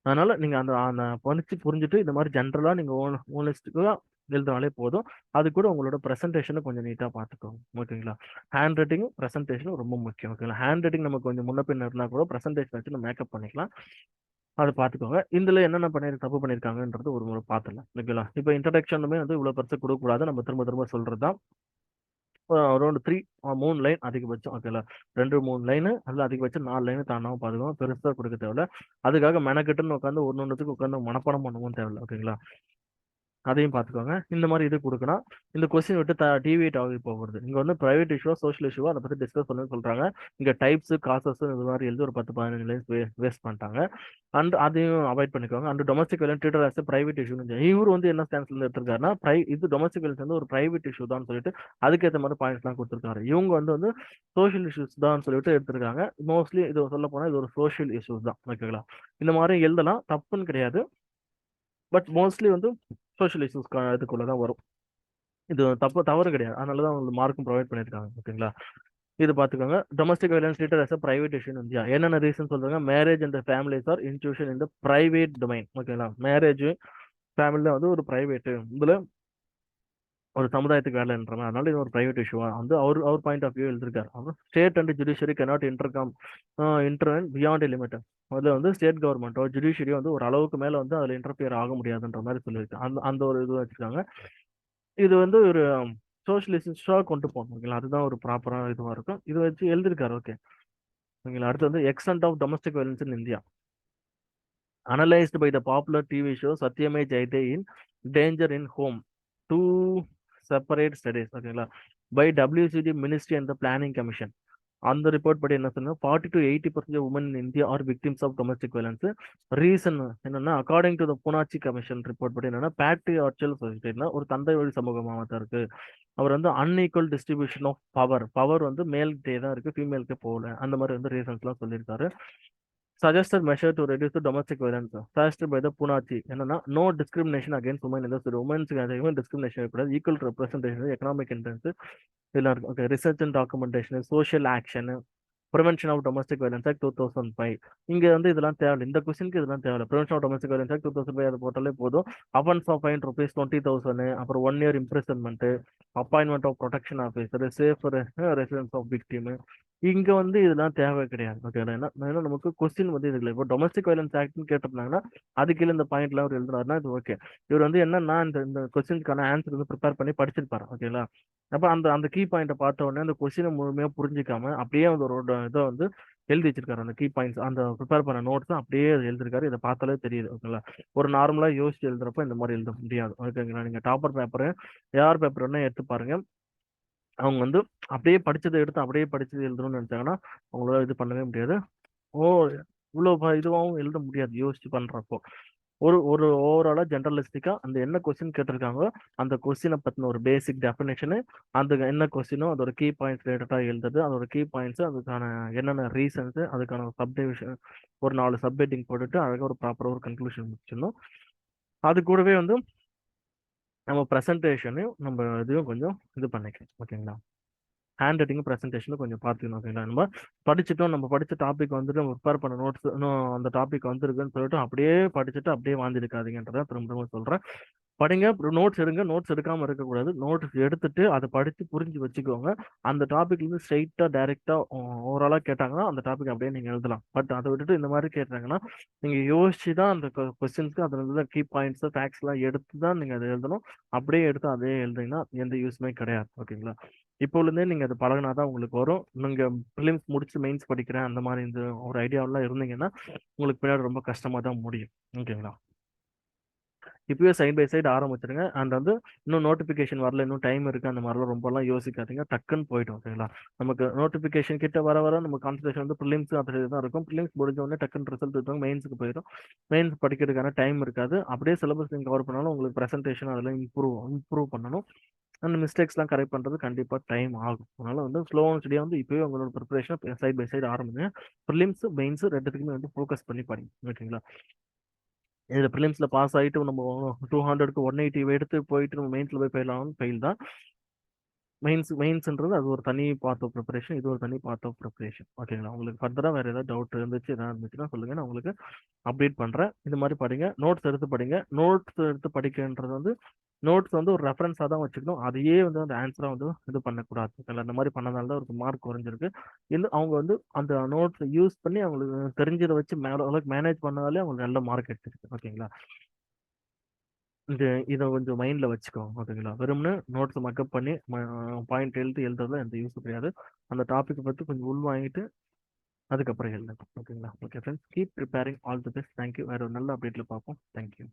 அதனால நீங்க அந்த அந்த படிச்சு புரிஞ்சுட்டு இந்த மாதிரி ஜென்ரலா நீங்க ஓன் ஓனிஸ்டிக்கா எழுதினாலே போதும். அது கூட உங்களோட ப்ரெசன்டேஷனை கொஞ்சம் நீட்டாக பார்த்துக்கோங்க ஓகேங்களா? ஹேண்ட் ரைட்டிங்கும் ப்ரெசன்டேஷனும் ரொம்ப முக்கியம். ஓகேங்களா? ஹேண்ட் ரைட்டிங் நமக்கு கொஞ்சம் முன்ன பின்ன இருந்தால் கூட ப்ரெசன்டேஷன் வச்சு நம்ம மேக்கப் பண்ணிக்கலாம். அதை பார்த்துக்கோங்க இதில் என்னென்ன பண்ணி தப்பு பண்ணியிருக்காங்கன்றது ஒரு முறை பார்த்துலாம் ஓகேங்களா? இப்போ இன்ட்ரடக்ஷனுமே வந்து இவ்வளோ பெருசாக கொடுக்கக்கூடாது நம்ம திரும்ப திரும்ப சொல்கிறது தான் அரௌண்ட் த்ரீ மூணு லைன் அதிகபட்சம் ஓகேல ரெண்டு மூணு லைனு அதில் அதிகபட்சம் நாலு லைனு தாண்டாமல் பார்த்துக்கோங்க பெருசாக கொடுக்க தேவையில்ல. அதுக்காக மெனக்கெட்டுன்னு உட்காந்து ஒன்று ஒன்றுத்துக்கு உட்காந்து மனப்பாடம் பண்ணவும் தேவையில்ல ஓகேங்களா அதையும் பார்த்துக்கோங்க இந்த மாதிரி இது கொடுக்கணும். இந்த கொஸ்டின் விட்டு டிவிட் ஆகி போகிறது. இங்கே வந்து ப்ரைவேட் இஷ்யூவா சோஷியல் இஷ்யூவா அதை பற்றி டிஸ்கஸ் பண்ணு சொல்கிறாங்க இங்கே டைப்ஸ் காசஸ் இது மாதிரி எழுதி ஒரு பத்து பதினஞ்சு லைன்ஸ் வேஸ்ட் பண்ணிட்டாங்க. அண்ட் அதையும் அவாய்ட் பண்ணிக்கோங்க. And domestic violence treated as private இஷ்யூன்னு இவர் வந்து என்ன ஸ்டான்ஸ்ல எடுத்திருக்காருன்னா ப்ரை இது டொமஸ்டிக் வேலன்ஸ் வந்து ஒரு ப்ரைவேட் இஷ்யூ தான் சொல்லிட்டு அதுக்கேற்ற மாதிரி பாயிண்ட்ஸ்லாம் கொடுத்துருக்காரு. இவங்க வந்து வந்து சோஷியல் இஷ்யூஸ் தான் சொல்லிட்டு எடுத்திருக்காங்க. மோஸ்ட்லி இது சொல்ல போனால் இது ஒரு சோஷியல் இஷ்யூஸ் தான். ஓகேங்களா இந்த மாதிரி எழுதலாம். தப்புன்னு கிடையாது. பட் மோஸ்ட்லி வந்து சோஷியல் இஷ்யூஸ் இதுக்குள்ள தான் வரும். இது தப்பு தவறு கிடையாது. அதனால தான் உங்களுக்கு மார்க்கும் ப்ரொவைட் பண்ணியிருக்காங்க. ஓகேங்களா இது பார்த்துக்கோங்க. Domestic violence treated as a private issue India என்னென்ன ரீசன் சொல்றாங்க? Marriage and families are institution இந்த பிரைவேட் டொமைன் ஓகேங்களா மேரேஜ் ஃபேமிலி வந்து ஒரு ப்ரைவேட்டு இதில் ஒரு சமுதாயத்துக்கு வேலைன்ற மாதிரி. அதனால இது ஒரு பிரைவேட் இஷ்யூவா வந்து அவர் அவர் பாயிண்ட் ஆஃப் வியூ எழுதிருக்காரு. அப்புறம் state and judiciary cannot intercom intervene beyond limit அதில் வந்து ஸ்டேட் கவர்மெண்ட்டோ ஜுடிஷியரியோ வந்து ஒரு அளவுக்கு மேலே வந்து அதில் இன்டர்ஃபியர் ஆக முடியாதுன்ற மாதிரி சொல்லியிருக்கு அந்த அந்த ஒரு இது வச்சுருக்காங்க. இது வந்து ஒரு சோஷியலிஸ்டாக கொண்டு போகணும் ஓகேங்களா? அதுதான் ஒரு ப்ராப்பராக இதுவாக இருக்கும். இது வச்சு எழுதிருக்காரு ஓகே. ஓகேங்களா? அடுத்து வந்து extent of domestic violence in India analysed by the popular TV show Satyamev Jayate in danger in home two separate studies ஓகேங்களா by WCD ministry and the planning commission அந்த ரிப்போர்ட் படி என்ன சொன்னா forty to eighty percentage women in India are victims of domestic violence reason என்னன்னா according to the Punchhi commission report படி என்னன்னா battery Arichal சொசைட்டினா ஒரு தந்தை வழி சமூகமாக தான் இருக்கு அவர் வந்து unequal distribution of power power வந்து மேல்கிட்டே தான் இருக்கு ஃபீமேலுக்கு போகல. அந்த மாதிரி வந்து ரீசன்ஸ்லாம் சொல்லியிருக்காரு. Suggested measure to reduce the domestic violence suggested by the Punchhi என்னன்னா நோ டிஸ்கிரிமினேஷன் அகேன்ஸ்ட் உமன் இந்த உமன்ஸுக்கு அதிகமாக டிஸ்கிரிமினேஷன் இருக்கக்கூடாது ஈக்குவல் ரெப்ரஸன்டேஷன் எக்கனாமிக் இன்டென்ஸ் இதெல்லாம் இருக்கும் okay research and documentation social action prevention of domestic violence act two thousand five இங்கே வந்து இதெல்லாம் தேவை இந்த கொஸ்டினுக்கு இதெல்லாம் தேவையில்லை. Prevention of domestic violence act two thousand five அதை போட்டாலே போதும். Offence of fine rupees twenty thousand அப்புறம் one year imprisonment appointment of protection officer safe residence of victim இங்க வந்து இதெல்லாம் தேவை கிடையாது. ஓகேங்களா ஏன்னா நமக்கு கொஸ்டின் வந்து இதுல இப்போ டொமஸ்டிக் வயலன்ஸ் ஆக்ட்னு கேட்டிருந்தாங்கன்னா அதுக்கு இந்த பாயிண்ட்லாம் அவர் எழுதுனாருன்னா இது ஓகே இவர் வந்து என்னன்னா இந்த இந்த கொஸ்டினுக்கான ஆன்சர் வந்து ப்ரிப்பேர் பண்ணி படிச்சிருப்பாரு. ஓகேங்களா அப்போ அந்த அந்த கீ பாயிண்ட்டை பார்த்த உடனே அந்த கொஸ்டினை முழுமையாக புரிஞ்சிக்காம அப்படியே வந்து ஒரு இதை வந்து எழுதி வச்சிருக்காரு. அந்த கீ பாயிண்ட்ஸ் அந்த ப்ரிப்பேர் பண்ண நோட்ஸ் அப்படியே எழுதிருக்காரு. இதை பார்த்தாலே தெரியுது ஓகேங்களா? ஒரு நார்மலா யோசிச்சு எழுதுறப்ப இந்த மாதிரி எழுத முடியாது. ஓகேங்களா? நீங்க டாப்பர் பேப்பர் ஏஆர் பேப்பர் வேணா எடுத்து பாருங்க. அவங்க வந்து அப்படியே படிச்சதை எடுத்து அப்படியே படிச்சது எழுதணும்னு நினைச்சாங்கன்னா அவங்களால இது பண்ணவே முடியாது. ஓ இவ்வளோ இதுவாகவும் எழுத முடியாது யோசிச்சு பண்றப்போ. ஒரு ஒரு ஓவராலா ஜென்ரலிஸ்டிக்கா அந்த என்ன கொஸ்டின் கேட்டிருக்காங்களோ அந்த கொஸ்டினை பத்தின ஒரு பேசிக் டெஃபினேஷனு அந்த என்ன கொஸ்டினோ அதோட கீ பாயிண்ட்ஸ் ரிலேட்டடா எழுதுறது அதோட கீ பாயிண்ட்ஸ் அதுக்கான என்னென்ன ரீசன்ஸ் அதுக்கான சப்டிவிஷன் ஒரு நாலு சப்ஹெட்டிங் போட்டுட்டு அழகாக ஒரு ப்ராப்பராக ஒரு கன்க்ளூஷன் முடிச்சிடணும். அது கூடவே வந்து நம்ம ப்ரெசன்டேஷனையும் நம்ம இதையும் கொஞ்சம் இது பண்ணிக்கலாம். ஓகேங்களா ஹேண்ட் ரைட்டிங் ப்ரெசன்டேஷனும் கொஞ்சம் பார்த்துக்கணும் ஓகேங்களா நம்ம படிச்சுட்டோம் நம்ம படிச்ச டாபிக் வந்துட்டு நம்ம ப்ரிப்பேர் பண்ண நோட்ஸ் இன்னும் அந்த டாபிக் வந்திருக்குன்னு சொல்லிட்டு அப்படியே படிச்சுட்டு அப்படியே வாந்திருக்காதீங்கன்றத திரும்ப திரும்ப சொல்கிறேன் படிங்க நோட்ஸ் எடுங்க நோட்ஸ் எடுக்காம இருக்கக்கூடாது. நோட்ஸ் எடுத்துட்டு அதை படித்து புரிஞ்சு வச்சுக்கோங்க. அந்த டாபிக்லேருந்து ஸ்ட்ரைட்டாக டைரெக்டாக ஓவராலாக கேட்டாங்கன்னா அந்த டாபிக் அப்படியே நீங்கள் எழுதலாம். பட் அதை விட்டுட்டு இந்த மாதிரி கேட்டாங்கன்னா நீங்கள் யோசிச்சு தான் அந்த கொஸ்டின்ஸ்க்கு அதில் இருந்து கீ பாயிண்ட்ஸு ஃபேக்ட்ஸ்லாம் எடுத்து தான் நீங்கள் அதை எழுதணும். அப்படியே எடுத்து அதே எழுதிங்கன்னா எந்த யூஸுமே கிடையாது. ஓகேங்களா இப்போலேருந்தே நீங்கள் அது பழகினா தான் உங்களுக்கு வரும். நீங்கள் ஃபிலிம்ஸ் முடிச்சு மெயின்ஸ் படிக்கிறேன் அந்த மாதிரி இந்த ஒரு ஐடியாவெலாம் இருந்தீங்கன்னா உங்களுக்கு பின்னாடி ரொம்ப கஷ்டமாக தான் முடியும். ஓகேங்களா இப்பயே சைட் பை சைடு ஆரம்பிச்சிருங்க. அண்ட் வந்து இன்னும் நோட்டிஃபிகேஷன் வரல இன்னும் டைம் இருக்கு அந்த மாதிரிலாம் ரொம்பலாம் யோசிக்காதீங்க. டக்குன்னு போயிடும் ஓகேங்களா நமக்கு நோட்டிஃபிகேஷன் கிட்ட வர வர நம்ம கான்சன்ட்ரேஷன் வந்து ப்ரிலிம்ஸ் அந்த தான் இருக்கும். ப்ரிலிம்ஸ் முடிஞ்ச உடனே டக்குன்னு ரிசல்ட் இருக்கும் மெயின்ஸுக்கு போயிடும். மெயின்ஸ் படிக்கிறதுக்கான டைம் இருக்காது. அப்படியே சிலபஸ் நீங்கள் கவர் பண்ணாலும் உங்களுக்கு ப்ரெசன்டேஷன் அதெல்லாம் இம்ப்ரூவ் இம்ப்ரூவ் பண்ணணும். அந்த மிஸ்டேக்ஸ்லாம் கரெக்ட் பண்ணுறது கண்டிப்பாக டைம் ஆகும். அதனால் வந்து ஸ்லோ அண்ட் ஸ்டடியாக வந்து இப்போயே உங்களோட ப்ரிப்பரேஷன் சைட் பை சைடு ஆரம்பிங்க. ப்ரிலிம்ஸ் மெயின்ஸ் ரெண்டுத்துக்குமே வந்து ஃபோக்கஸ் பண்ணி படிங்க ஓகேங்களா இதில் ப்ரிலிம்ஸில் பாஸ் ஆகிட்டு நம்ம டூ ஹண்ட்ரட்க்கு ஒன் எயிட்டி எடுத்து போயிட்டு நம்ம மெயின்ஸில் போய் ஃபெயில் ஃபெயில் தான். மெயின்ஸ் மெயின்ஸ்ன்றது அது ஒரு தனி பார்ட் ஆஃப் ப்ரிப்பரேஷன் இது ஒரு தனி பார்ட் ஆஃப் ப்ரிப்பரேஷன் ஓகேங்களா உங்களுக்கு ஃபர்தராக வேறு ஏதாவது டவுட் இருந்துச்சு எதாவது இருந்துச்சுன்னா சொல்லுங்கள் நான் உங்களுக்கு அப்டேட் பண்ணுறேன் இந்த மாதிரி படிங்க. நோட்ஸ் எடுத்து படிங்க. நோட்ஸ் எடுத்து படிக்கன்றது வந்து நோட்ஸ் வந்து ஒரு ரெஃபரன்ஸாக தான் வச்சுக்கணும். அதையே வந்து அந்த ஆன்சராக வந்து இது பண்ணக்கூடாது. ஓகேங்களா அந்த மாதிரி பண்ணதால தான் ஒரு மார்க் குறைஞ்சிருக்கு. இல்லை அவங்க வந்து அந்த நோட்ஸை யூஸ் பண்ணி அவங்களுக்கு தெரிஞ்சதை வச்சு மேலே அளவுக்கு மேனேஜ் பண்ணாலே அவங்களுக்கு நல்ல மார்க் எடுத்துருக்கு. ஓகேங்களா? இந்த இதை கொஞ்சம் மைண்டில் வச்சுக்கோங்க ஓகேங்களா? வெறும்னு நோட்ஸ் மக்கப் பண்ணி பாயிண்ட் எழுதி எழுதுறதுல எந்த யூஸ் கிடையாது. அந்த டாப்பிக்கை பற்றி கொஞ்சம் உள் வாங்கிட்டு அதுக்கப்புறம் எழுதுங்க. ஓகேங்களா? Okay friends keep preparing all the best thank you வேறு ஒரு நல்ல அப்டேட்டில் பார்ப்போம். தேங்க்யூ